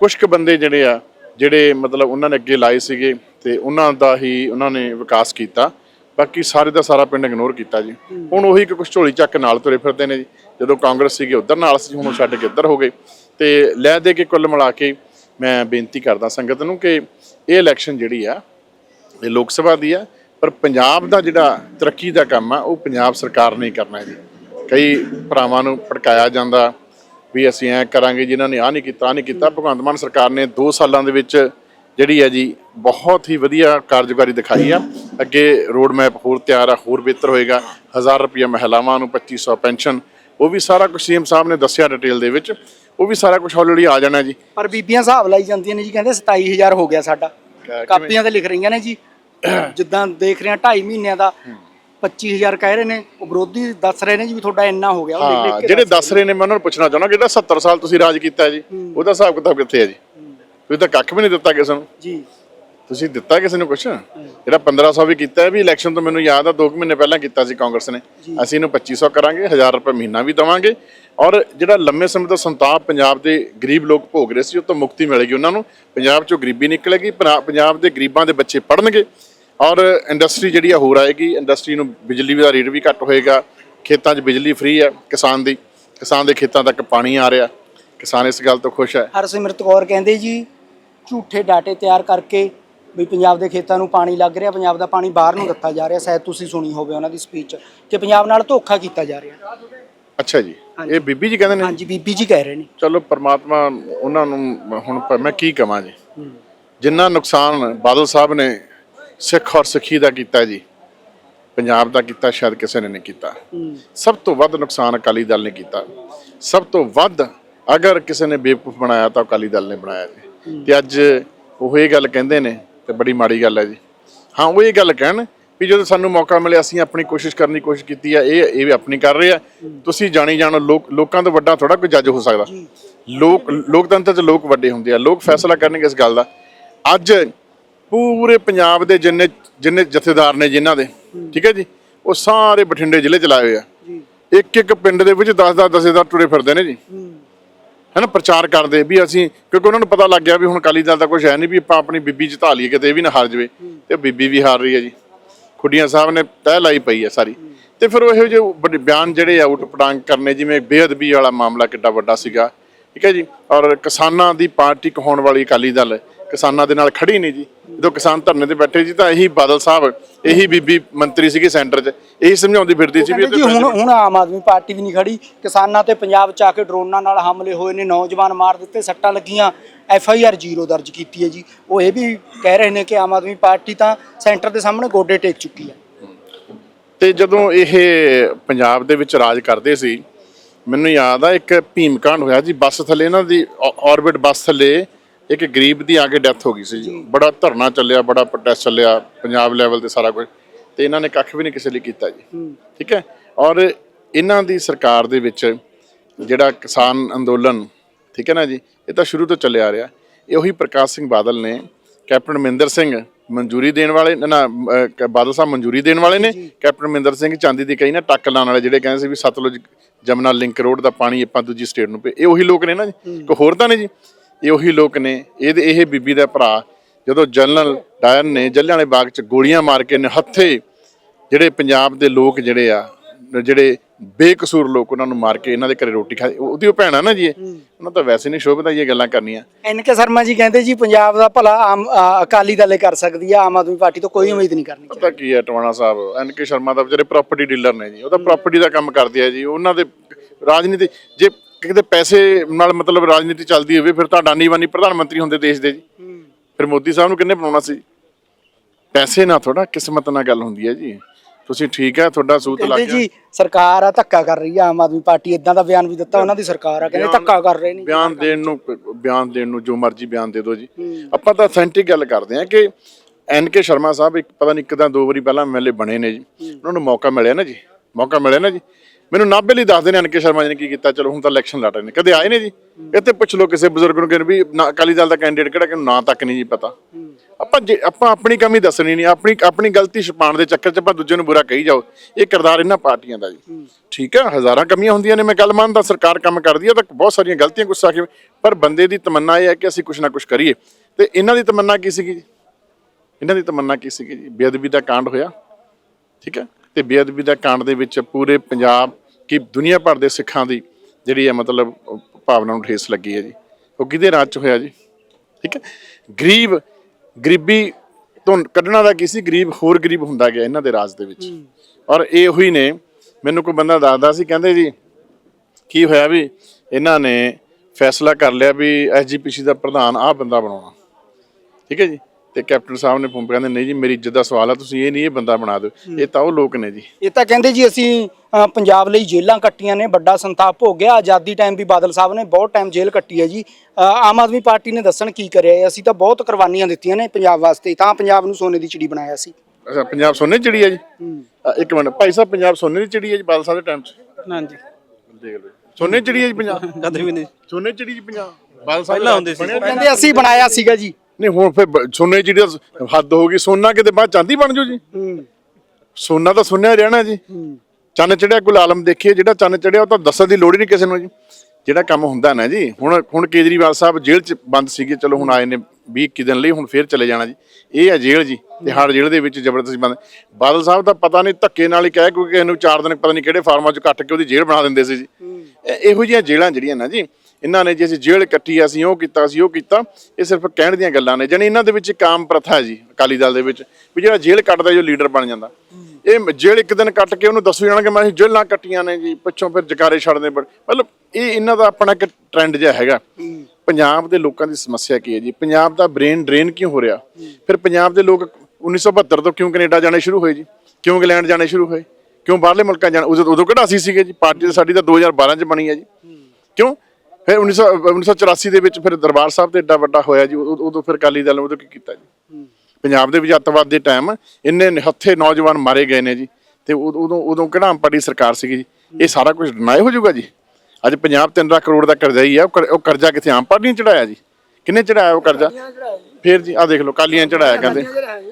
ਕੁਝ ਕੁ ਬੰਦੇ ਜਿਹੜੇ ਆ ਜਿਹੜੇ ਮਤਲਬ ਉਹਨਾਂ ਨੇ ਅੱਗੇ ਲਾਏ ਸੀਗੇ ਤੇ ਉਹਨਾਂ ਦਾ ਹੀ ਉਹਨਾਂ ਨੇ ਵਿਕਾਸ ਕੀਤਾ। ਬਾਕੀ ਸਾਰੇ ਦਾ ਸਾਰਾ ਪਿੰਡ ਇਗਨੋਰ ਕੀਤਾ ਜੀ। ਹੁਣ ਉਹੀ ਕਿ ਕੁਝ ਝੋਲੀ ਚੱਕ ਨਾਲ ਤੁਰੇ ਫਿਰਦੇ ਨੇ ਜੀ। ਜਦੋਂ ਕਾਂਗਰਸ ਸੀਗੇ ਉਧਰ ਨਾਲ ਸੀ, ਹੁਣ ਛੱਡ ਕੇ ਇੱਧਰ ਹੋ ਗਏ। ਤੇ ਲੈ ਦੇ ਕੇ ਕੁੱਲ ਮਿਲਾ ਕੇ ਮੈਂ ਬੇਨਤੀ ਕਰਦਾ ਸੰਗਤ ਨੂੰ ਕਿ ਇਹ ਇਲੈਕਸ਼ਨ ਜਿਹੜੀ ਆ, ਇਹ ਲੋਕ ਸਭਾ ਦੀ ਆ, ਪਰ ਪੰਜਾਬ ਦਾ ਜਿਹੜਾ ਤਰੱਕੀ ਦਾ ਕੰਮ ਆ, ਉਹ ਪੰਜਾਬ ਸਰਕਾਰ ਨੇ ਕਰਨਾ ਹੈ ਜੀ। ਕਈ ਭਰਾਵਾਂ ਨੂੰ ਭੜਕਾਇਆ ਜਾਂਦਾ ਵੀ ਅਸੀਂ ਐ ਕਰਾਂਗੇ ਜਿਨ੍ਹਾਂ ਨੇ ਆ ਨਹੀਂ ਕੀਤਾ ਆਹ ਨਹੀਂ ਕੀਤਾ। ਭਗਵੰਤ ਮਾਨ ਸਰਕਾਰ ਨੇ 2 ਸਾਲਾਂ ਦੇ ਵਿੱਚ ਜਿਹੜੀ ਹੈ ਜੀ ਬਹੁਤ ਹੀ ਵਧੀਆ ਕਾਰਜਕਾਰੀ ਦਿਖਾਈ ਆ। ਅੱਗੇ ਰੋਡ ਮੈਪ ਹੋਰ ਤਿਆਰ ਆ ਹੋਰ ਬਿਹਤਰ ਹੋਏਗਾ। 1000 ਰੁਪਏ ਮਹਿਲਾਵਾਂ ਨੂੰ 2500 ਪੈਨਸ਼ਨ। ਉਹ ਵੀ ਸਾਰਾ ਕੁਝ ਸੀਐਮ ਸਾਹਿਬ ਨੇ ਦੱਸਿਆ ਡਿਟੇਲ ਦੇ ਵਿੱਚ। ਉਹ ਵੀ ਸਾਰਾ ਕੁਝ ਆਲਰੇਡੀ ਆ ਜਾਣਾ ਜੀ। ਪਰ ਬੀਬੀਆਂ ਹਿਸਾਬ ਲਾਈ ਜਾਂਦੀਆਂ ਨੇ ਜੀ ਕਹਿੰਦੇ 27000 ਹੋ ਗਿਆ ਸਾਡਾ? ਕਾਪੀਆਂ ਤੇ ਲਿਖ ਰਹੀਆਂ ਨੇ ਜੀ। ਜਿੱਦਾਂ ਦੇਖ ਰਹੇ ਆ 2.5 ਮਹੀਨਿਆਂ ਦਾ 25000 ਕਹਿ ਰਹੇ ਨੇ ਉਹ ਵਿਰੋਧੀ ਦੱਸ ਰਹੇ ਨੇ ਜੀ ਵੀ ਤੁਹਾਡਾ ਇੰਨਾ ਹੋ ਗਿਆ ਉਹ ਹਾਂ ਕੇ ਜਿਹੜੇ ਦੱਸ ਰਹੇ ਨੇ। ਮੈਂ ਉਹਨਾਂ ਨੂੰ ਪੁੱਛਣਾ ਚਾਹੁੰਦਾ ਜਿਹੜਾ 70 ਸਾਲ ਤੁਸੀਂ ਰਾਜ ਕੀਤਾ ਜੀ ਉਹਦਾ ਹਿਸਾਬ ਕਿਤਾਬ ਕਿੱਥੇ ਹੈ ਜੀ? ਤੁਸੀਂ ਤਾਂ ਕੱਖ ਵੀ ਨਹੀਂ ਦਿੱਤਾ ਕਿਸੇ ਨੂੰ। ਜੀ। ਤੁਸੀਂ ਦਿੱਤਾ ਕਿਸੇ ਨੂੰ ਕੁਛ? ਜਿਹੜਾ 1500 ਵੀ ਕੀਤਾ ਵੀ ਇਲੈਕਸ਼ਨ ਤੋਂ ਮੈਨੂੰ ਯਾਦ ਆ 2 ਮਹੀਨੇ ਪਹਿਲਾਂ ਕੀਤਾ ਸੀ ਕਾਂਗਰਸ ਨੇ। ਅਸੀਂ ਇਹਨੂੰ 2500 ਕਰਾਂਗੇ 1000 ਰੁਪਏ ਮਹੀਨਾ ਵੀ ਦਵਾਂਗੇ। ਔਰ ਜਿਹੜਾ ਲੰਮੇ ਸਮੇਂ ਤੋਂ ਸੰਤਾਪ ਪੰਜਾਬ ਦੇ ਗਰੀਬ ਲੋਕ ਭੋਗ ਰਹੇ ਸੀ ਉਹ ਤੋਂ ਮੁਕਤੀ ਮਿਲੇਗੀ ਉਹਨਾਂ ਨੂੰ। ਪੰਜਾਬ ਚੋਂ ਗਰੀਬੀ ਨਿਕਲੇਗੀ ਪੰਜਾਬ ਦੇ ਗਰੀਬਾਂ ਦੇ ਬੱਚੇ ਪੜ੍ਹਨਗੇ। ਔਰ ਇੰਡਸਟਰੀ ਜਿਹੜੀ ਆ ਹੋਰ ਆਏਗੀ ਇੰਡਸਟਰੀ ਨੂੰ ਬਿਜਲੀ ਦਾ ਰੇਟ ਵੀ ਘੱਟ ਹੋਏਗਾ ਖੇਤਾਂ 'ਚ ਬਿਜਲੀ ਫ੍ਰੀ ਹੈ ਕਿਸਾਨ ਦੀ ਕਿਸਾਨ ਦੇ ਖੇਤਾਂ ਤੱਕ ਪਾਣੀ ਆ ਰਿਹਾ ਕਿਸਾਨ ਇਸ ਗੱਲ ਤੋਂ ਖੁਸ਼ ਹੈ। ਹਰਸਿਮਰਤ ਕੌਰ ਕਹਿੰਦੇ ਜੀ ਝੂਠੇ ਡਾਟੇ ਤਿਆਰ ਕਰਕੇ ਵੀ ਪੰਜਾਬ ਦੇ ਖੇਤਾਂ ਨੂੰ ਪਾਣੀ ਲੱਗ ਰਿਹਾ ਪੰਜਾਬ ਦਾ ਪਾਣੀ ਬਾਹਰ ਨੂੰ ਦਿੱਤਾ ਜਾ ਰਿਹਾ ਸ਼ਾਇਦ ਤੁਸੀਂ ਸੁਣੀ ਹੋਵੇ ਉਹਨਾਂ ਦੀ ਸਪੀਚ ਕਿ ਪੰਜਾਬ ਨਾਲ ਧੋਖਾ ਕੀਤਾ ਜਾ ਰਿਹਾ। ਅੱਛਾ ਜੀ ਇਹ ਬੀਬੀ ਜੀ ਕਹਿੰਦੇ ਨੇ? ਹਾਂਜੀ ਬੀਬੀ ਜੀ ਕਹਿ ਰਹੇ ਨੇ। ਚਲੋ ਪ੍ਰਮਾਤਮਾ ਉਹਨਾਂ ਨੂੰ ਹੁਣ ਮੈਂ ਕੀ ਕਵਾਂ ਜੀ? ਜਿੰਨਾ ਨੁਕਸਾਨ ਬਾਦਲ ਸਾਹਿਬ ਨੇ ਸਿੱਖ ਔਰ ਸਿੱਖੀ ਦਾ ਕੀਤਾ ਜੀ। ਪੰਜਾਬ ਦਾ ਕੀਤਾ, ਸ਼ਾਇਦ ਕਿਸੇ ਨੇ ਨਹੀਂ ਕੀਤਾ। ਸਭ ਤੋਂ ਵੱਧ ਨੁਕਸਾਨ ਅਕਾਲੀ ਦਲ ਨੇ ਕੀਤਾ। ਸਭ ਤੋਂ ਵੱਧ ਅਗਰ ਕਿਸੇ ਨੇ ਬੇਵਕੂਫ ਬਣਾਇਆ ਤਾਂ ਅਕਾਲੀ ਦਲ ਨੇ ਬਣਾਇਆ ਜੀ। ਤੇ ਅੱਜ ਉਹ ਇਹ ਗੱਲ ਕਹਿੰਦੇ ਨੇ, ਤੇ ਬੜੀ ਮਾੜੀ ਗੱਲ ਹੈ ਜੀ। ਹਾਂ, ਉਹ ਇਹ ਗੱਲ ਕਹਿਣ ਵੀ ਜਦੋਂ ਸਾਨੂੰ ਮੌਕਾ ਮਿਲਿਆ, ਅਸੀਂ ਆਪਣੀ ਕੋਸ਼ਿਸ਼ ਕਰਨ ਦੀ ਕੋਸ਼ਿਸ਼ ਕੀਤੀ ਹੈ, ਇਹ ਇਹ ਵੀ ਆਪਣੀ ਕਰ ਰਹੇ ਆ। ਤੁਸੀਂ ਜਾਣੀ ਜਾਣੋ, ਲੋਕ, ਲੋਕਾਂ ਤੋਂ ਵੱਡਾ ਥੋੜਾ ਕੋਈ ਜੱਜ ਹੋ ਸਕਦਾ। ਲੋਕ, ਲੋਕਤੰਤਰ 'ਚ ਲੋਕ ਵੱਡੇ ਹੁੰਦੇ ਆ। ਲੋਕ ਫੈਸਲਾ ਕਰਨਗੇ ਇਸ ਗੱਲ ਦਾ। ਅੱਜ ਪੂਰੇ ਪੰਜਾਬ ਦੇ ਜਿੰਨੇ ਜਿੰਨੇ ਜਥੇਦਾਰ ਨੇ ਜਿਨ੍ਹਾਂ ਦੇ ਠੀਕ ਹੈ ਜੀ ਉਹ ਸਾਰੇ ਬਠਿੰਡੇ ਜ਼ਿਲ੍ਹੇ ਚ ਲਾਏ ਹੋਏ ਆ। ਇੱਕ ਇੱਕ ਪਿੰਡ ਦੇ ਵਿੱਚ 10 10 ਜਥੇਦਾਰ ਟੁਰੇ ਫਿਰਦੇ ਨੇ ਜੀ। ਹੈਨਾ ਪ੍ਰਚਾਰ ਕਰਦੇ ਵੀ ਅਸੀਂ ਕਿਉਂਕਿ ਉਹਨਾਂ ਨੂੰ ਪਤਾ ਲੱਗ ਗਿਆ ਵੀ ਹੁਣ ਅਕਾਲੀ ਦਲ ਦਾ ਕੁਝ ਹੈ ਨਹੀਂ ਵੀ ਆਪਾਂ ਆਪਣੀ ਬੀਬੀ ਜਿਤਾ ਲਈਏ ਕਿਤੇ ਇਹ ਵੀ ਨਾ ਹਾਰ ਜਾਵੇ ਤੇ ਬੀਬੀ ਵੀ ਹਾਰ ਰਹੀ ਹੈ ਜੀ। ਖੁੱਡੀਆਂ ਸਾਹਿਬ ਨੇ ਤਹਿ ਲਾਈ ਪਈ ਹੈ ਸਾਰੀ। ਤੇ ਫਿਰ ਉਹ ਇਹੋ ਜਿਹੇ ਬਿਆਨ ਜਿਹੜੇ ਆ ਉਟ ਪਟਾਂਗ ਕਰਨੇ ਜਿਵੇਂ ਬੇਅਦਬੀ ਵਾਲਾ ਮਾਮਲਾ ਕਿੱਡਾ ਵੱਡਾ ਸੀਗਾ ਠੀਕ ਹੈ ਜੀ ਔਰ ਕਿਸਾਨਾਂ ਦੀ ਪਾਰਟੀ ਕਹਾਉਣ ਵਾਲੀ ਅਕਾਲੀ ਦਲ ਕਿਸਾਨਾਂ ਦੇ ਨਾਲ ਖੜੀ ਨਹੀਂ ਜੀ। ਜਦੋਂ ਕਿਸਾਨ ਧਰਨੇ ਤੇ ਬੈਠੇ ਜੀ ਤਾਂ ਇਹੀ ਬਾਦਲ ਸਾਹਿਬ ਇਹੀ ਬੀਬੀ ਮੰਤਰੀ ਸੀਗੀ ਸੈਂਟਰ 'ਚ ਇਹੀ ਸਮਝਾਉਂਦੀ ਫਿਰਦੀ ਸੀ ਵੀ ਜੀ ਹੁਣ ਹੁਣ ਆਮ ਆਦਮੀ ਪਾਰਟੀ ਵੀ ਨਹੀਂ ਖੜੀ। ਕਿਸਾਨਾਂ ਤੇ ਪੰਜਾਬ ਚ ਆ ਕੇ ਡਰੋਨਾਂ ਨਾਲ ਹਮਲੇ ਹੋਏ ਨੇ ਨੌਜਵਾਨ ਮਾਰ ਦਿੱਤੇ ਸੱਟਾਂ ਲੱਗੀਆਂ। ਐਫ ਆਈ ਆਰ ਜ਼ੀਰੋ ਦਰਜ ਕੀਤੀ ਹੈ ਜੀ। ਉਹ ਇਹ ਵੀ ਕਹਿ ਰਹੇ ਨੇ ਕਿ ਆਮ ਆਦਮੀ ਪਾਰਟੀ ਤਾਂ ਸੈਂਟਰ ਦੇ ਸਾਹਮਣੇ ਗੋਡੇ ਟੇਕ ਚੁੱਕੀ ਹੈ। ਤੇ ਜਦੋਂ ਇਹ ਪੰਜਾਬ ਦੇ ਵਿੱਚ ਰਾਜ ਕਰਦੇ ਸੀ ਮੈਨੂੰ ਯਾਦ ਆ ਇੱਕ ਭੀਮਕਾਂਡ ਹੋਇਆ ਜੀ ਬੱਸ ਥੱਲੇ ਇਹਨਾਂ ਦੀ ਆਰਬਿਟ ਬੱਸ ਥੱਲੇ ਇੱਕ ਗਰੀਬ ਦੀ ਆ ਕੇ ਡੈਥ ਹੋ ਗਈ ਸੀ ਜੀ। ਬੜਾ ਧਰਨਾ ਚੱਲਿਆ ਬੜਾ ਪ੍ਰੋਟੈਸਟ ਚੱਲਿਆ ਪੰਜਾਬ ਲੈਵਲ ਤੇ ਸਾਰਾ ਕੁਝ। ਤੇ ਇਹਨਾਂ ਨੇ ਕੱਖ ਵੀ ਨਹੀਂ ਕਿਸੇ ਲਈ ਕੀਤਾ ਜੀ। ਠੀਕ ਹੈ? ਔਰ ਇਹਨਾਂ ਦੀ ਸਰਕਾਰ ਦੇ ਵਿੱਚ ਜਿਹੜਾ ਕਿਸਾਨ ਅੰਦੋਲਨ ਠੀਕ ਹੈ ਨਾ ਜੀ ਇਹ ਤਾਂ ਸ਼ੁਰੂ ਤੋਂ ਚੱਲਿਆ ਆ ਰਿਹਾ। ਇਹ ਉਹੀ ਪ੍ਰਕਾਸ਼ ਸਿੰਘ ਬਾਦਲ ਨੇ ਕੈਪਟਨ ਮਹਿੰਦਰ ਸਿੰਘ ਮਨਜ਼ੂਰੀ ਦੇਣ ਵਾਲੇ ਨਾ, ਕ- ਬਾਦਲ ਸਾਹਿਬ ਮਨਜ਼ੂਰੀ ਦੇਣ ਵਾਲੇ ਨੇ। ਕੈਪਟਨ ਮਹਿੰਦਰ ਸਿੰਘ ਚਾਂਦੀ ਦੀ ਕਹੀ ਨਾ ਟੱਕ ਲਾਉਣ ਵਾਲੇ ਜਿਹੜੇ ਕਹਿੰਦੇ ਸੀ ਵੀ ਸਤਲੁਜ ਜਮਨਾ ਲਿੰਕ ਰੋਡ ਦਾ ਪਾਣੀ ਆਪਾਂ ਦੂਜੀ ਸਟੇਟ ਨੂੰ ਭੇ ਇਹ ਉਹੀ ਲੋਕ ਨੇ ਨਾ ਜੀ। ਕੋਈ ਹੋਰ ਤਾਂ ਨਹੀਂ ਜੀ? ਇਹ ਉਹੀ ਲੋਕ ਨੇ ਇਹਦੇ ਇਹ ਬੀਬੀ ਦਾ ਭਰਾ ਜਦੋਂ ਜਨਰਲ ਡਾਇਰ ਨੇ ਜਲਿਆਂਵਾਲੇ ਬਾਗ 'ਚ ਗੋਲੀਆਂ ਮਾਰ ਕੇ ਨਿਹੱਥੇ ਜਿਹੜੇ ਪੰਜਾਬ ਦੇ ਲੋਕ ਜਿਹੜੇ ਆ ਜਿਹੜੇ ਬੇਕਸੂਰ ਲੋਕ ਉਹਨਾਂ ਨੂੰ ਮਾਰ ਕੇ ਇਹਨਾਂ ਦੇ ਘਰੇ ਰੋਟੀ ਖਾ ਉਹਦੀ ਉਹ ਭੈਣ ਆ ਨਾ ਜੀ। ਉਹਨਾਂ ਤਾਂ ਵੈਸੇ ਨਹੀਂ ਸ਼ੋਭਦਾ ਇਹ ਗੱਲਾਂ ਕਰਨੀਆਂ। ਐਨ ਕੇ ਸ਼ਰਮਾ ਜੀ ਕਹਿੰਦੇ ਜੀ ਪੰਜਾਬ ਦਾ ਭਲਾ ਆਮ ਅਕਾਲੀ ਦਲ ਕਰ ਸਕਦੀ ਹੈ ਆਮ ਆਦਮੀ ਪਾਰਟੀ ਤੋਂ ਕੋਈ ਉਮੀਦ ਨਹੀਂ ਕਰਨੀ ਪਤਾ ਕੀ ਹੈ ਟਵਾਣਾ ਸਾਹਿਬ ਐਨ ਕੇ ਸ਼ਰਮਾ ਦਾ ਵਿਚਾਰੇ ਪ੍ਰਾਪਰਟੀ ਡੀਲਰ ਨੇ ਜੀ ਉਹ ਤਾਂ ਪ੍ਰਾਪਰਟੀ ਦਾ ਕੰਮ ਕਰਦੇ ਆ ਜੀ ਉਹਨਾਂ ਦੇ ਰਾਜਨੀਤੀ ਜੇ ਕਿਤੇ ਪੈਸੇ ਨਾਲ ਮਤਲਬ ਰਾਜਨੀਤੀ ਚੱਲਦੀ ਹੋਵੇ ਫਿਰ ਤਾਂ ਅਡਾਨੀ ਵਾਨੀ ਪ੍ਰਧਾਨ ਮੰਤਰੀ ਹੁੰਦੇ ਦੇਸ਼ ਦੇ ਜੀ। ਫਿਰ ਮੋਦੀ ਸਾਹਿਬ ਨੂੰ ਕਿੰਨੇ ਬਣਾਉਣਾ ਸੀ? ਪੈਸੇ ਨਾਲ ਥੋੜਾ ਕਿਸਮਤ ਨਾਲ ਗੱਲ ਹੁੰਦੀ ਹੈ ਜੀ। ਤੁਸੀਂ ਠੀਕ ਹੈ ਤੁਹਾਡਾ ਸੂਤ ਲੱਗ ਗਿਆ। ਜੀ ਸਰਕਾਰ ਆ ਧੱਕਾ ਕਰ ਰਹੀ ਆ ਆਮ ਆਦਮੀ ਪਾਰਟੀ ਇਦਾਂ ਦਾ ਬਿਆਨ ਵੀ ਦਿੱਤਾ ਉਹਨਾਂ ਦੀ ਸਰਕਾਰ ਆ ਕਹਿੰਦੇ ਧੱਕਾ ਕਰ ਰਹੇ ਨੇ। ਬਿਆਨ ਦੇਣ ਨੂੰ ਬਿਆਨ ਦੇਣ ਨੂੰ ਜੋ ਮਰਜ਼ੀ ਬਿਆਨ ਦੇ ਦਿਓ ਜੀ। ਆਪਾਂ ਤਾਂ ਅਥੈਂਟਿਕ ਗੱਲ ਕਰਦੇ ਹਾਂ ਕਿ ਐਨ ਕੇ ਸ਼ਰਮਾ ਸਾਹਿਬ ਇੱਕ ਪਤਾ ਨਹੀਂ ਕਿਦਾਂ ਦੋ ਵਾਰੀ ਪਹਿਲਾਂ ਐਮਐਲਏ ਬਣੇ ਨੇ ਜੀ। ਉਹਨਾਂ ਨੂੰ ਮੌਕਾ ਮਿਲਿਆ ਨਾ ਜੀ। ਮੌਕਾ ਮਿਲਿਆ ਨਾ ਜੀ। ਮੈਨੂੰ ਨਾਭੇ ਲਈ ਦੱਸਦੇ ਨੇ ਐਨ ਕੇ ਸ਼ਰਮਾ ਜੀ ਨੇ ਕੀ ਕੀਤਾ ਚਲੋ ਹੁਣ ਤਾਂ ਇਲੈਕਸ਼ਨ ਲੜ ਰਹੇ ਨੇ। ਕਦੇ ਆਏ ਨੇ ਜੀ? ਇੱਥੇ ਪੁੱਛ ਲਓ ਕਿਸੇ ਬਜ਼ੁਰਗ ਨੂੰ ਕਿ ਵੀ ਅਕਾਲੀ ਦਲ ਦਾ ਕੈਂਡੀਡੇਟ ਕਿਹੜਾ ਕਿ ਨਾਂ ਤੱਕ ਨਹੀਂ ਜੀ ਪਤਾ। ਆਪਾਂ ਜੇ ਆਪਾਂ ਆਪਣੀ ਕਮੀ ਦੱਸਣੀ ਨਹੀਂ ਆਪਣੀ ਆਪਣੀ ਗਲਤੀ ਛੁਪਾਉਣ ਦੇ ਚੱਕਰ 'ਚ ਆਪਾਂ ਦੂਜੇ ਨੂੰ ਬੁਰਾ ਕਹੀ ਜਾਓ। ਇਹ ਕਿਰਦਾਰ ਇਹਨਾਂ ਪਾਰਟੀਆਂ ਦਾ ਜੀ। ਠੀਕ ਹੈ ਹਜ਼ਾਰਾਂ ਕਮੀਆਂ ਹੁੰਦੀਆਂ ਨੇ ਮੈਂ ਗੱਲ ਮੰਨਦਾ ਸਰਕਾਰ ਕੰਮ ਕਰਦੀ ਹੈ ਤਾਂ ਬਹੁਤ ਸਾਰੀਆਂ ਗਲਤੀਆਂ ਗੁੱਸਾ ਕੇ ਪਰ ਬੰਦੇ ਦੀ ਤਮੰਨਾ ਇਹ ਹੈ ਕਿ ਅਸੀਂ ਕੁਝ ਨਾ ਕੁਝ ਕਰੀਏ। ਤੇ ਇਹਨਾਂ ਦੀ ਤਮੰਨਾ ਕੀ ਸੀਗੀ ਜੀ? ਇਹਨਾਂ ਦੀ ਤਮੰਨਾ ਕੀ ਸੀਗੀ ਜੀ? ਬੇਅਦਬੀ ਦਾ ਕਾਂਡ ਹੋਇਆ। ਠੀਕ ਹੈ ਤੇ ਬੇਅਦਬੀ ਦਾ ਕਾਂਡ ਦੇ ਵਿੱਚ ਪੂਰੇ ਪੰਜਾਬ ਕਿ ਦੁਨੀਆ ਭਰ ਦੇ ਸਿੱਖਾਂ ਦੀ ਜਿਹੜੀ ਹੈ ਮਤਲਬ ਭਾਵਨਾ ਨੂੰ ਠੇਸ ਲੱਗੀ ਹੈ ਜੀ। ਉਹ ਕਿਹਦੇ ਰਾਜ ਚ ਹੋਇਆ ਜੀ? ਠੀਕ ਹੈ? ਗਰੀਬ, ਗਰੀਬੀ ਤੋਂ ਕੱਢਣਾ ਦਾ ਕੀ ਸੀ? ਗਰੀਬ ਹੋਰ ਗਰੀਬ ਹੁੰਦਾ ਗਿਆ ਇਹਨਾਂ ਦੇ ਰਾਜ ਦੇ ਵਿੱਚ। ਔਰ ਇਹ ਉਹੀ ਨੇ, ਮੈਨੂੰ ਕੋਈ ਬੰਦਾ ਦੱਸਦਾ ਸੀ, ਕਹਿੰਦੇ ਜੀ, ਕੀ ਹੋਇਆ ਵੀ ਇਹਨਾਂ ਨੇ ਫੈਸਲਾ ਕਰ ਲਿਆ ਵੀ ਐਸਜੀਪੀਸੀ ਦਾ ਪ੍ਰਧਾਨ ਆਹ ਬੰਦਾ ਬਣਾਉਣਾ। ਠੀਕ ਹੈ ਜੀ? ਤੇ ਕੈਪਟਨ ਸਾਹਿਬ ਨੇ ਪੰਪ ਕਹਿੰਦੇ ਨਹੀਂ ਜੀ ਮੇਰੀ ਇੱਜ਼ਤ ਦਾ ਸਵਾਲ ਆ ਤੁਸੀਂ ਇਹ ਨਹੀਂ ਇਹ ਬੰਦਾ ਬਣਾ ਦਿਓ। ਇਹ ਤਾਂ ਉਹ ਲੋਕ ਨੇ ਜੀ। ਇਹ ਤਾਂ ਕਹਿੰਦੇ ਜੀ ਅਸੀਂ ਪੰਜਾਬ ਲਈ ਜੇਲ੍ਹਾਂ ਕੱਟੀਆਂ ਨੇ ਵੱਡਾ ਸੰਤਾਪ ਹੋ ਗਿਆ ਆਜ਼ਾਦੀ ਟਾਈਮ ਵੀ ਬਾਦਲ ਸਾਹਿਬ ਨੇ ਬਹੁਤ ਟਾਈਮ ਜੇਲ੍ਹ ਕੱਟੀ ਹੈ ਜੀ। ਆਮ ਆਦਮੀ ਪਾਰਟੀ ਨੇ ਦੱਸਣ ਕੀ ਕਰਿਆ ਹੈ। ਅਸੀਂ ਤਾਂ ਬਹੁਤ ਕੁਰਬਾਨੀਆਂ ਦਿੱਤੀਆਂ ਨੇ ਪੰਜਾਬ ਵਾਸਤੇ ਤਾਂ ਪੰਜਾਬ ਨੂੰ ਸੋਨੇ ਦੀ ਚਿੜੀ ਬਣਾਇਆ ਸੀ। ਅੱਛਾ ਪੰਜਾਬ ਸੋਨੇ ਦੀ ਚਿੜੀ ਆ ਜੀ? ਇੱਕ ਮਿੰਟ ਭਾਈ ਸਾਹਿਬ ਪੰਜਾਬ ਸੋਨੇ ਦੀ ਚਿੜੀ ਹੈ ਜੀ ਬਾਦਲ ਸਾਹਿਬ ਦੇ ਟਾਈਮ 'ਚ? ਹਾਂਜੀ। ਦੇਖ ਲਓ ਸੋਨੇ ਦੀ ਚਿੜੀ ਹੈ ਜੀ ਪੰਜਾਬ? ਕਦੇ ਵੀ ਨਹੀਂ। ਸੋਨੇ ਦੀ ਚਿੜੀ ਜੀ ਪੰਜਾਬ? ਬਾਦਲ ਸਾਹਿਬ ਪਹਿਲਾਂ ਹੁੰਦੇ ਸੀ। ਕਹਿੰਦੇ ਅਸੀਂ ਬਣਾਇਆ ਸੀਗਾ ਜੀ। ਨਹੀਂ ਹੁਣ ਫਿਰ ਬ- ਸੋਨੇ ਦੀ ਦਾ ਹੱਦ ਹੋ ਗਈ। ਸੋਨਾ ਕਿਤੇ ਬਾਅਦ ਚਾਂਦੀ ਬਣ ਜਾਊ ਜੀ। ਸੋਨਾ ਤਾਂ ਸੁਣਿਆ ਰਹਿਣਾ ਜੀ। ਚੰਨ ਚੜਿਆ ਕੋਈ ਆਲਮ ਦੇਖੀਏ ਜਿਹੜਾ ਚੰਨ ਚੜਿਆ ਉਹ ਤਾਂ ਦੱਸਣ ਦੀ ਲੋੜ ਹੀ ਨਹੀਂ ਕਿਸੇ ਨੂੰ ਜੀ। ਜਿਹੜਾ ਕੰਮ ਹੁੰਦਾ ਨਾ ਜੀ। ਹੁਣ ਹੁਣ ਕੇਜਰੀਵਾਲ ਸਾਹਿਬ ਜੇਲ੍ਹ 'ਚ ਬੰਦ ਸੀਗੇ ਚਲੋ ਹੁਣ ਆਏ ਨੇ 20 21 ਦਿਨ ਲਈ ਹੁਣ ਫੇਰ ਚਲੇ ਜਾਣਾ ਜੀ। ਇਹ ਹੈ ਜੇਲ੍ਹ ਜੀ ਤਿਹਾੜ ਜੇਲ੍ਹ ਦੇ ਵਿੱਚ ਜ਼ਬਰਦਸਤੀ ਬੰਦ। ਬਾਦਲ ਸਾਹਿਬ ਦਾ ਪਤਾ ਨਹੀਂ ਧੱਕੇ ਨਾਲ ਹੀ ਕਹਿ ਕੋਈ ਕਿਸੇ ਨੂੰ 4 ਦਿਨ ਪਤਾ ਨਹੀਂ ਕਿਹੜੇ ਫਾਰਮਾਂ 'ਚ ਕੱਟ ਕੇ ਉਹਦੀ ਜੇਲ੍ਹ ਬਣਾ ਦਿੰਦੇ ਸੀ ਜੀ। ਇਹ- ਇਹੋ ਜਿਹੀਆਂ ਜੇਲ੍ਹਾਂ ਜਿਹੜੀਆਂ ਨਾ ਜੀ ਇਹਨਾਂ ਨੇ ਜੇ ਅਸੀਂ ਜੇਲ੍ਹ ਕੱਟੀ ਅਸੀਂ ਉਹ ਕੀਤਾ ਸੀ ਉਹ ਕੀਤਾ, ਇਹ ਸਿਰਫ ਕਹਿਣ ਦੀਆਂ ਗੱਲਾਂ ਨੇ। ਜਾਣੀ ਇਹਨਾਂ ਦੇ ਵਿੱਚ ਇੱਕ ਆਮ ਪ੍ਰਥਾ ਹੈ ਜੀ, ਅਕਾਲੀ ਦਲ ਦੇ ਵਿੱਚ, ਵੀ ਜਿਹੜਾ ਜੇਲ੍ਹ ਕੱਟਦਾ ਜੋ ਲੀਡਰ ਬਣ ਜਾਂਦਾ। ਇਹ ਜੇਲ੍ਹ ਇੱਕ ਦਿਨ ਕੱਟ ਕੇ ਉਹਨੂੰ ਦੱਸੂ ਜਾਣਾ ਮੈਂ ਜੇਲ੍ਹਾਂ ਕੱਟੀਆਂ ਨੇ ਜੀ, ਪਿੱਛੋਂ ਫਿਰ ਜਕਾਰੇ ਛੱਡਦੇ ਮਤਲਬ ਇਹ ਇਹਨਾਂ ਦਾ ਆਪਣਾ ਇੱਕ ਟ੍ਰੈਂਡ ਜਿਹਾ ਹੈਗਾ। ਪੰਜਾਬ ਦੇ ਲੋਕਾਂ ਦੀ ਸਮੱਸਿਆ ਕੀ ਹੈ ਜੀ? ਪੰਜਾਬ ਦਾ ਬ੍ਰੇਨ ਡਰੇਨ ਕਿਉਂ ਹੋ ਰਿਹਾ? ਫਿਰ ਪੰਜਾਬ ਦੇ ਲੋਕ 1972 ਤੋਂ ਕਿਉਂ ਕੈਨੇਡਾ ਜਾਣੇ ਸ਼ੁਰੂ ਹੋਏ ਜੀ? ਕਿਉਂ ਇੰਗਲੈਂਡ ਜਾਣੇ ਸ਼ੁਰੂ ਹੋਏ? ਕਿਉਂ ਬਾਹਰਲੇ ਮੁਲਕਾਂ ਜਾਣ? ਉਦੋਂ ਉਦੋਂ ਕਿਹੜਾ ਅਸੀਂ ਸੀਗੇ ਜੀ? ਪਾਰਟੀ ਤਾਂ ਸਾਡੀ ਤਾਂ 2012 ਚ ਬਣੀ ਹੈ ਜੀ। ਕਿਉਂ? ਫਿਰ 1900 1984 ਦੇ ਵਿੱਚ ਫਿਰ ਦਰਬਾਰ ਸਾਹਿਬ ਤੇ ਏਡਾ ਵੱਡਾ ਹੋਇਆ ਜੀ ਉਦੋਂ ਫਿਰ ਅਕਾਲੀ ਦਲ ਨੇ ਉਦੋਂ ਕੀ ਕੀਤਾ ਜੀ? ਪੰਜਾਬ ਦੇ ਵਿੱਚ ਅੱਤਵਾਦ ਦੇ ਟਾਈਮ ਇੰਨੇ ਨਿਹੱਥੇ ਨੌਜਵਾਨ ਮਾਰੇ ਗਏ ਨੇ ਜੀ ਤੇ ਉਦ- ਉਦੋਂ ਕਿਹੜਾ ਆਮ ਪਾਰਟੀ ਸਰਕਾਰ ਸੀਗੀ ਜੀ। ਇਹ ਸਾਰਾ ਕੁਝ ਡਿਨਾਈ ਹੋ ਜਾਊਗਾ ਜੀ? ਅੱਜ ਪੰਜਾਬ 3 ਲੱਖ ਕਰੋੜ ਦਾ ਕਰਜ਼ਾ ਹੀ ਆ ਉਹ ਕਰਜ਼ਾ ਕਿੱਥੇ ਆਮ ਪਾਰਟੀ ਨੇ ਚੜਾਇਆ ਜੀ? ਕਿੰਨੇ ਚੜਾਇਆ ਉਹ ਕਰਜ਼ਾ? ਫੇਰ ਜੀ ਆ ਦੇਖ ਲਓ ਕਾਲੀਆਂ ਚੜਾਇਆ ਕਹਿੰਦੇ।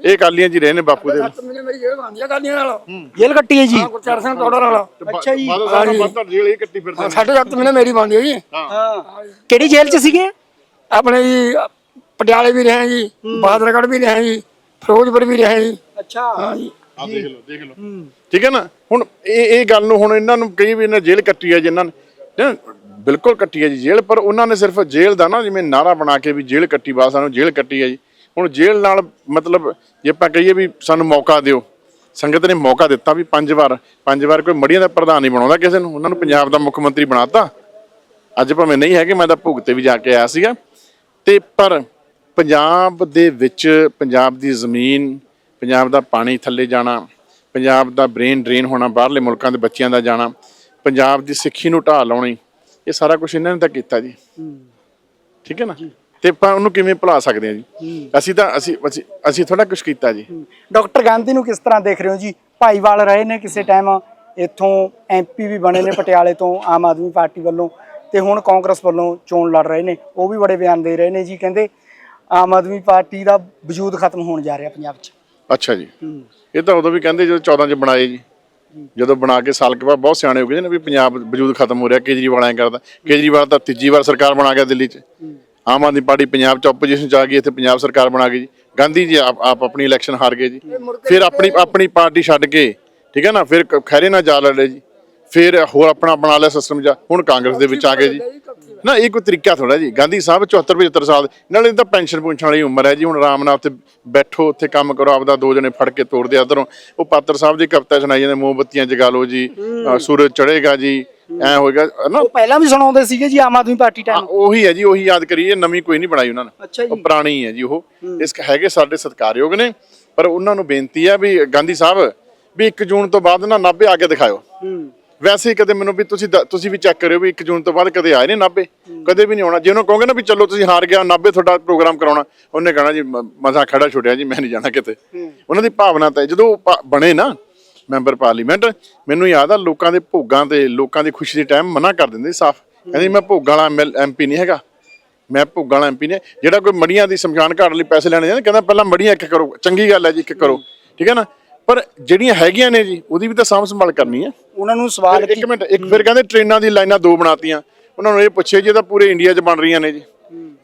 ਇਹ ਕਾਲੀਆਂ ਜੀ ਰਹੇ ਨੇ ਬਾਪੂ ਦੇ। ਮੈਨੂੰ ਮੇਰੀ ਜੇਲ੍ਹ ਬੰਦੀ ਆ ਕਾਲੀਆਂ ਨਾਲ। ਜੇਲ੍ਹ ਕੱਟੀ ਹੈ ਜੀ। ਗੁਰਚਰਨ ਸਿੰਘ ਤੋੜਾ ਨਾਲ ਅੱਛਾ ਜੀ। ਬਾਦਲ ਸਾਹਿਬ ਨਾਲ ਬਾਦਲ ਜੇਲ੍ਹ ਇਹ ਕੱਟੀ ਫਿਰਦੇ ਨੇ। ਸਾਡੇ ਸੱਤ ਮਹੀਨੇ ਮੇਰੀ ਬੰਦੀ ਹੈ ਜੀ। ਹਾਂ। ਕਿਹੜੀ ਜੇਲ੍ਹ 'ਚ ਸੀਗੇ? ਆਪਣੇ ਜੀ ਪਟਿਆਲੇ ਵੀ ਰਹੇ ਜੀ ਬਾਦਰਗੜ੍ਹ ਵੀ ਰਹੇ ਜੀ ਫਿਰੋਜ਼ਪੁਰ ਵੀ ਰਹੇ ਜੀ। ਅੱਛਾ। ਹਾਂ ਜੀ ਆ ਦੇਖ ਲਓ ਦੇਖ ਲਓ। ਠੀਕ ਹੈ ਨਾ? ਹੁਣ ਇਹ ਇਹ ਗੱਲ ਨੂੰ ਹੁਣ ਇਹਨਾਂ ਨੂੰ ਕਈ ਵੀ ਇਹਨਾਂ ਜੇਲ੍ਹ ਕੱਟੀ ਹੈ ਜਿਨ੍ਹਾਂ ਨਾ, ਬਿਲਕੁਲ ਕੱਟੀ ਹੈ ਜੀ ਜੇਲ੍ਹ, ਪਰ ਉਹਨਾਂ ਨੇ ਸਿਰਫ ਜੇਲ੍ਹ ਦਾ ਨਾ ਜਿਵੇਂ ਨਾਰਾ ਬਣਾ ਕੇ ਵੀ ਜੇਲ੍ਹ ਕੱਟੀ ਬਾ ਸਾਨੂੰ ਜੇਲ੍ਹ ਕੱਟੀ ਹੈ ਜੀ। ਹੁਣ ਜੇਲ੍ਹ ਨਾਲ ਮਤਲਬ ਜੇ ਆਪਾਂ ਕਹੀਏ ਵੀ ਸਾਨੂੰ ਮੌਕਾ ਦਿਓ, ਸੰਗਤ ਨੇ ਮੌਕਾ ਦਿੱਤਾ ਵੀ ਪੰਜ ਵਾਰ ਪੰਜ ਵਾਰ ਕੋਈ ਮੜੀਆਂ ਦਾ ਪ੍ਰਧਾਨ ਨਹੀਂ ਬਣਾਉਂਦਾ ਕਿਸੇ ਨੂੰ, ਉਹਨਾਂ ਨੂੰ ਪੰਜਾਬ ਦਾ ਮੁੱਖ ਮੰਤਰੀ ਬਣਾਤਾ। ਅੱਜ ਭਾਵੇਂ ਨਹੀਂ ਹੈਗੇ, ਮੈਂ ਤਾਂ ਭੁਗਤ ਤੇ ਵੀ ਜਾ ਕੇ ਆਇਆ ਸੀਗਾ। ਤੇ ਪਰ ਪੰਜਾਬ ਦੇ ਵਿੱਚ ਪੰਜਾਬ ਦੀ ਜ਼ਮੀਨ, ਪੰਜਾਬ ਦਾ ਪਾਣੀ ਥੱਲੇ ਜਾਣਾ, ਪੰਜਾਬ ਦਾ ਬ੍ਰੇਨ ਡਰੇਨ ਹੋਣਾ, ਬਾਹਰਲੇ ਮੁਲਕਾਂ ਦੇ ਬੱਚਿਆਂ ਦਾ ਜਾਣਾ, ਪੰਜਾਬ ਦੀ ਸਿੱਖੀ ਨੂੰ ਢਾਹ ਲਾਉਣੀ ਇਹ ਸਾਰਾ ਕੁਝ ਇਹਨਾਂ ਨੇ ਤਾਂ ਕੀਤਾ ਜੀ। ਠੀਕ ਹੈ ਨਾ? ਤੇ ਆਪਾਂ ਉਹਨੂੰ ਕਿਵੇਂ ਭੁਲਾ ਸਕਦੇ ਹਾਂ ਜੀ? ਅਸੀਂ ਤਾਂ ਅਸੀਂ ਅਸੀਂ ਅਸੀਂ ਥੋੜਾ ਕੁਝ ਕੀਤਾ ਜੀ। ਡਾਕਟਰ ਗਾਂਧੀ ਨੂੰ ਕਿਸ ਤਰ੍ਹਾਂ ਦੇਖ ਰਹੇ ਹੋ ਜੀ? ਭਾਈਵਾਲ ਰਹੇ ਨੇ ਕਿਸੇ ਟਾਈਮ। ਇੱਥੋਂ ਐਮਪੀ ਵੀ ਬਣੇ ਨੇ ਪਟਿਆਲੇ ਤੋਂ ਆਮ ਆਦਮੀ ਪਾਰਟੀ ਵੱਲੋਂ। ਤੇ ਹੁਣ ਕਾਂਗਰਸ ਵੱਲੋਂ ਚੋਣ ਲੜ ਰਹੇ ਨੇ। ਉਹ ਵੀ ਬੜੇ ਬਿਆਨ ਦੇ ਰਹੇ ਨੇ ਜੀ। ਕਹਿੰਦੇ ਆਮ ਆਦਮੀ ਪਾਰਟੀ ਦਾ ਵਜੂਦ ਖਤਮ ਹੋਣ ਜਾ ਰਿਹਾ ਪੰਜਾਬ 'ਚ। ਅੱਛਾ ਜੀ। ਇਹ ਤਾਂ ਉਦੋਂ ਵੀ ਕਹਿੰਦੇ ਜਦੋਂ 14 ਚ ਬਣਾਏ ਜੀ। ਜਦੋਂ ਬਣਾ ਕੇ ਸਾਲ ਕੇ ਬਾਅਦ ਬਹੁਤ ਸਿਆਣੇ ਹੋ ਗਏ ਨੇ ਵੀ ਪੰਜਾਬ ਵਜੂਦ ਖਤਮ ਹੋ ਰਿਹਾ ਕੇਜਰੀਵਾਲ ਐਂ ਕਰਦਾ। ਕੇਜਰੀਵਾਲ ਤਾਂ ਤੀਜੀ ਵਾਰ ਸਰਕਾਰ ਬਣਾ ਗਿਆ ਦਿੱਲੀ 'ਚ। ਆਮ ਆਦਮੀ ਪਾਰਟੀ ਪੰਜਾਬ 'ਚ ਆਪੋਜੀਸ਼ਨ 'ਚ ਆ ਗਈ ਇੱਥੇ ਪੰਜਾਬ ਸਰਕਾਰ ਬਣਾ ਗਈ ਜੀ। ਗਾਂਧੀ ਜੀ ਆਪ ਆਪ ਆਪਣੀ ਇਲੈਕਸ਼ਨ ਹਾਰ ਗਏ ਜੀ। ਫਿਰ ਆਪਣੀ ਆਪਣੀ ਪਾਰਟੀ ਛੱਡ ਕੇ ਠੀਕ ਹੈ ਨਾ ਫਿਰ ਖਹਿਰੇ ਨਾਲ ਜਾ ਲੜੇ ਜੀ। ਫਿਰ ਹੋਰ ਆਪਣਾ ਬਣਾ ਲਿਆ ਸਿਸਟਮ ਜਾ ਹੁਣ ਕਾਂਗਰਸ ਦੇ ਵਿੱਚ ਆ ਗਏ ਜੀ। ਨਾ ਇਹ ਕੋਈ ਤਰੀਕਾ ਥੋੜਾ ਜੀ। ਗਾਂਧੀ ਸਾਹਿਬ 74 75 ਸਾਲ ਨਾਲੇ ਤਾਂ ਪੈਨਸ਼ਨ ਪੁੰਛਣ ਵਾਲੀ ਉਮਰ ਹੈ ਜੀ। ਹੁਣ ਆਰਾਮ ਨਾਲ ਉੱਥੇ ਬੈਠੋ ਉੱਥੇ ਕੰਮ ਕਰੋ ਆਪਦਾ ਦੋ ਜਣੇ ਫੜ ਕੇ ਤੋੜਦੇ ਆ ਇੱਧਰੋਂ। ਉਹ ਪਾਤਰ ਸਾਹਿਬ ਦੀ ਕਵਿਤਾ ਸੁਣਾਈ ਜਾਂਦੇ ਮੋਮਬੱਤੀਆਂ ਜਗਾ ਲਓ ਜੀ ਸੂਰਜ ਚੜ੍ਹੇਗਾ ਜੀ ਐ ਹੋਏਗਾ ਨਾ। ਉਹ ਪਹਿਲਾਂ ਵੀ ਸੁਣਾਉਂਦੇ ਸੀਗੇ ਜੀ ਆਮ ਆਦਮੀ ਪਾਰਟੀ ਟਾਈਮ ਉਹੀ ਹੈ ਜੀ ਉਹੀ ਯਾਦ ਕਰੀਏ ਨਵੀਂ ਕੋਈ ਨਹੀਂ ਬਣਾਈ ਉਹਨਾਂ ਨੇ। ਉਹ ਪੁਰਾਣੀ ਹੈ ਜੀ ਉਹ। ਇਸ ਹੈਗੇ ਸਾਡੇ ਸਤਿਕਾਰਯੋਗ ਨੇ ਪਰ ਉਹਨਾਂ ਨੂੰ ਬੇਨਤੀ ਹੈ ਵੀ ਗਾਂਧੀ ਸਾਹਿਬ ਵੀ 1 ਜੂਨ ਤੋਂ ਬਾਅਦ ਨਾ ਨਾਭੇ ਆ ਕੇ ਦਿਖਾਓ ਵੈਸੇ ਹੀ ਕਦੇ ਮੈਨੂੰ ਵੀ ਤੁਸੀਂ ਦ- ਤੁਸੀਂ ਵੀ ਚੈੱਕ ਕਰਿਓ ਵੀ 1 ਜੂਨ ਤੋਂ ਬਾਅਦ ਕਦੇ ਆਏ ਨੇ ਨਾਭੇ? ਕਦੇ ਵੀ ਨਹੀਂ ਆਉਣਾ। ਜੇ ਉਹਨੂੰ ਕਹੋਗੇ ਨਾ ਵੀ ਚਲੋ ਤੁਸੀਂ ਹਾਰ ਗਿਆ ਨਾਭੇ ਤੁਹਾਡਾ ਪ੍ਰੋਗਰਾਮ ਕਰਾਉਣਾ ਉਹਨੇ ਕਹਣਾ ਜੀ ਮ- ਮਸਾਂ ਖੜਾ ਛੁੱਟਿਆ ਜੀ ਮੈਂ ਨਹੀਂ ਜਾਣਾ ਕਿਤੇ। ਉਹਨਾਂ ਦੀ ਭਾਵਨਾ ਤਾਂ ਹੈ। ਜਦੋਂ ਉਹ ਪਾ- ਬਣੇ ਨਾ ਮੈਂਬਰ ਪਾਰਲੀਮੈਂਟ ਮੈਨੂੰ ਯਾਦ ਆ ਲੋਕਾਂ ਦੇ ਭੋਗਾਂ ਤੇ ਲੋਕਾਂ ਦੀ ਖੁਸ਼ੀ ਦੇ ਟਾਈਮ ਮਨਾ ਕਰ ਦਿੰਦੇ ਸਾਫ਼। ਕਹਿੰਦੇ ਮੈਂ ਭੋਗਾਂ ਵਾਲਾ ਐਮਪੀ ਨਹੀਂ ਹੈਗਾ। ਮੈਂ ਭੋਗਾਂ ਵਾਲਾ ਐਮਪੀ ਨੇ ਜਿਹੜਾ ਕੋਈ ਮੜੀਆਂ ਦੀ ਸ਼ਮਸ਼ਾਨ ਘਾਟ ਲਈ ਪੈਸੇ ਲੈਣੇ ਜਾਂਦੇ ਕਹਿੰਦਾ ਪਹਿਲਾਂ ਮੜੀਆਂ ਇੱਕ ਕਰੋ। ਚੰਗੀ ਗੱਲ ਹੈ ਜੀ ਇੱਕ ਕਰੋ। ਠੀਕ ਹੈ ਨਾ? ਪਰ ਜਿਹੜੀਆਂ ਹੈਗੀਆਂ ਨੇ ਜੀ ਉਹਦੀ ਵੀ ਤਾਂ ਸਾਂਭ ਸੰਭਾਲ ਕਰਨੀ ਹੈ ਉਹਨਾਂ ਨੂੰ ਸਵਾਲ ਇੱਕ ਮਿੰਟ ਇੱਕ ਫਿਰ ਕਹਿੰਦੇ ਟ੍ਰੇਨਾਂ ਦੀ ਲਾਈਨਾਂ ਦੋ ਬਣਾਤੀਆਂ। ਉਹਨਾਂ ਨੂੰ ਇਹ ਪੁੱਛੇ ਜੀ ਇਹ ਤਾਂ ਪੂਰੇ ਇੰਡੀਆ 'ਚ ਬਣ ਰਹੀਆਂ ਨੇ ਜੀ।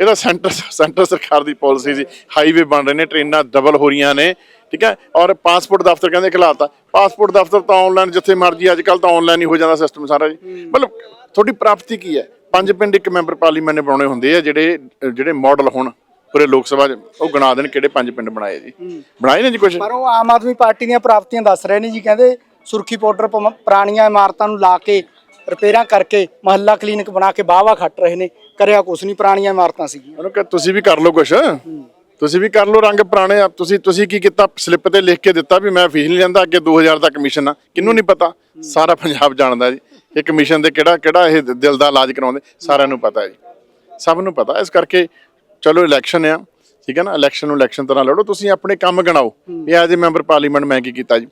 ਇਹ ਤਾਂ ਸੈਂਟਰ ਸੈਂਟਰ ਸਰਕਾਰ ਦੀ ਪਾਲਿਸੀ ਸੀ। ਹਾਈਵੇ ਬਣ ਰਹੇ ਨੇ ਟ੍ਰੇਨਾਂ ਡਬਲ ਹੋ ਰਹੀਆਂ ਨੇ ਠੀਕ ਹੈ? ਔਰ ਪਾਸਪੋਰਟ ਦਫ਼ਤਰ ਕਹਿੰਦੇ ਖਿਲਾਤਾ ਪਾਸਪੋਰਟ ਦਫ਼ਤਰ ਤਾਂ ਆਨਲਾਈਨ ਜਿੱਥੇ ਮਰਜ਼ੀ ਅੱਜ ਕੱਲ ਤਾਂ ਆਨਲਾਈਨ ਹੀ ਹੋ ਜਾਂਦਾ ਸਿਸਟਮ ਸਾਰਾ ਜੀ। ਮਤਲਬ ਤੁਹਾਡੀ ਪ੍ਰਾਪਤੀ ਕੀ ਹੈ? ਪੰਜ ਪਿੰਡ ਇੱਕ ਮੈਂਬਰ ਪਾਰਲੀਮੈਂਟ ਨੇ ਬਣਾਉਣੇ ਹੁੰਦੇ ਆ ਜਿਹੜੇ ਜਿਹੜੇ ਮਾਡਲ ਹੋਣ। ਪੂਰੇ ਲੋਕ ਸਭਾ ਉਹ ਗਿਣਾ ਦੇਣ ਕਿਹੜੇ ਪੰਜ ਪਿੰਡ ਬਣਾਏ ਜੀ। ਬਣਾਏ ਨੇ ਜੀ ਕੁਝ ਪਰ ਉਹ ਆਮ ਆਦਮੀ ਪਾਰਟੀ ਦੀਆਂ ਪ੍ਰਾਪਤੀਆਂ ਦੱਸ ਰਹੇ ਨੇ ਜੀ ਕਹਿੰਦੇ ਸੁਰਖੀ ਪਾਊਡਰ ਪੁਰਾਣੀਆਂ ਇਮਾਰਤਾਂ ਨੂੰ ਲਾ ਕੇ ਰਿਪੇਅਰਾਂ ਕਰਕੇ ਮਹੱਲਾ ਕਲੀਨਿਕ ਬਣਾ ਕੇ ਬਾਵਾ ਖੱਟ ਰਹੇ ਨੇ ਕਰਿਆ ਕੁਛ ਨਹੀਂ ਪੁਰਾਣੀਆਂ ਇਮਾਰਤਾਂ ਸੀਗੀਆਂ। ਉਹਨੂੰ ਕਹ ਤੁਸੀਂ ਵੀ ਕਰ ਲਓ ਕੁਛ? ਤੁਸੀਂ ਵੀ ਕਰ ਲਓ ਰੰਗ ਪੁਰਾਣੇ ਆ। ਤੁਸੀਂ ਤੁਸੀਂ ਕੀ ਕੀਤਾ? ਸਲਿੱਪ ਤੇ ਲਿਖ ਕੇ ਦਿੱਤਾ ਵੀ ਮੈਂ ਫੀਸ ਨਹੀਂ ਲੈਂਦਾ ਅੱਗੇ 2000 ਦਾ ਕਮਿਸ਼ਨ ਆ। ਕਿਹਨੂੰ ਨਹੀਂ ਪਤਾ? ਸਾਰਾ ਪੰਜਾਬ ਜਾਣਦਾ ਜੀ। ਇਹ ਕਮਿਸ਼ਨ ਦੇ ਕਿਹੜਾ ਕਿਹੜਾ ਇਹ ਦਿਲ ਦਾ ਇਲਾਜ ਕਰਾਉਂਦੇ? ਸਾਰਿਆਂ ਨੂੰ ਪਤਾ ਜੀ। ਸਭ ਨੂੰ ਪਤਾ। ਇਸ ਕਰਕੇ ਚਲੋ ਇਲੈਕਸ਼ਨ ਆ ਠੀਕ ਹੈ ਨਾ? ਇਲੈਕਸ਼ਨ ਨੂੰ ਇਲੈਕਸ਼ਨ ਤਰ੍ਹਾਂ ਲੜੋ ਤੁਸੀਂ ਆਪਣੇ ਕੰਮ ਗਣਾਓ। ਵੀ ਐਜ਼ ਮੈਂਬਰ ਪਾਰਲੀਮੈਂਟ ਮੈਂ ਕੀ ਕੀਤਾ ਜੀ?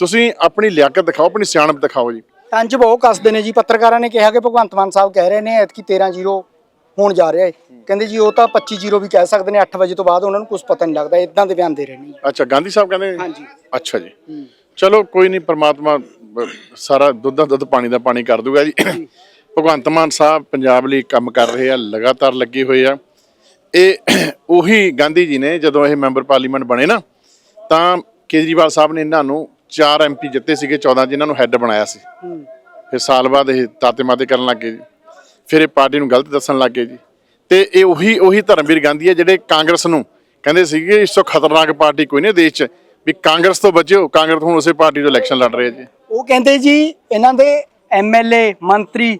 ਤੁਸੀਂ ਆਪਣੀ ਲਿਆਕਤ ਦਿਖਾਓ ਆਪਣੀ ਸਿਆਣਪ ਦਿਖਾਓ ਜੀ। ਟੰਜ ਬਹੁਤ ਕੱਸਦੇ ਨੇ ਜੀ ਪੱਤਰਕਾਰਾਂ ਨੇ ਕਿਹਾ ਕਿ ਭਗਵੰਤ ਮਾਨ ਸਾਹਿਬ ਕਹਿ ਰਹੇ ਨੇ ਐਤਕੀ 13-0 ਹੋਣ ਜਾ ਰਿਹਾ ਹੈ। ਕਹਿੰਦੇ ਜੀ ਉਹ ਤਾਂ 25-0 ਵੀ ਕਹਿ ਸਕਦੇ ਨੇ 8 ਵਜੇ ਤੋਂ ਬਾਅਦ ਉਹਨਾਂ ਨੂੰ ਕੁਝ ਪਤਾ ਨਹੀਂ ਲੱਗਦਾ ਇਦਾਂ ਦੇ ਬਿਆਨ ਦੇ ਰਹੇ ਨੇ ਅੱਛਾ ਗਾਂਧੀ ਸਾਹਿਬ ਕਹਿੰਦੇ ਹਾਂਜੀ। ਅੱਛਾ ਜੀ। ਚਲੋ ਕੋਈ ਨਹੀਂ ਪ੍ਰਮਾਤਮਾ ਸਾਰਾ ਦੁੱਧ ਦਾ ਦੁੱਧ ਪਾਣੀ ਦਾ ਪਾਣੀ ਕਰ ਦੂਗਾ ਜੀ। ਭਗਵੰਤ ਮਾਨ ਸਾਹਿਬ ਪੰਜਾਬ ਲਈ ਕੰਮ ਕਰ ਰਹੇ ਆ ਲਗਾਤਾਰ ਲੱਗੇ ਹੋਏ ਆ। ਇਹ [clears throat] ਉਹੀ ਗਾਂਧੀ ਜੀ ਨੇ ਜਦੋਂ ਇਹ ਮੈਂਬਰ ਪਾਰਲੀਮੈਂਟ ਬਣੇ ਨਾ, ਤਾਂ ਕੇਜਰੀਵਾਲ ਸਾਹਿਬ ਨੇ ਇਹਨਾਂ ਨੂੰ 4 ਐਮਪੀ ਜਿੱਤੇ ਸੀਗੇ 14 ਜਿਨ੍ਹਾਂ ਨੂੰ ਹੈੱਡ ਬਣਾਇਆ ਸੀ। ਫਿਰ ਸਾਲ ਬਾਅਦ ਇਹ ਤਾਤੇ ਮਾਤੇ ਕਰਨ ਲੱਗੇ ਜੀ। ਫਿਰ ਇਹ ਪਾਰਟੀ ਨੂੰ ਗਲਤ ਦੱਸਣ ਲੱਗੇ ਜੀ। ਤੇ ਇਹ ਉਹੀ ਉਹੀ ਧਰਮਵੀਰ ਗਾਂਧੀ ਹੈ ਜਿਹੜੇ ਕਾਂਗਰਸ ਨੂੰ ਕਹਿੰਦੇ ਸੀਗੇ, ਇਸ ਤੋਂ ਖਤਰਨਾਕ ਪਾਰਟੀ ਕੋਈ ਨਹੀਂ ਦੇਸ਼ 'ਚ, ਵੀ ਕਾਂਗਰਸ ਤੋਂ ਬਚਿਓ, ਕਾਂਗਰਸ ਹੁਣ ਉਸੇ ਪਾਰਟੀ ਤੋਂ ਇਲੈਕਸ਼ਨ ਲੜ ਰਹੇ ਜੀ। ਉਹ ਕਹਿੰਦੇ ਜੀ, ਇਹਨਾਂ ਦੇ ਐਮਐਲਏ ਮੰਤਰੀ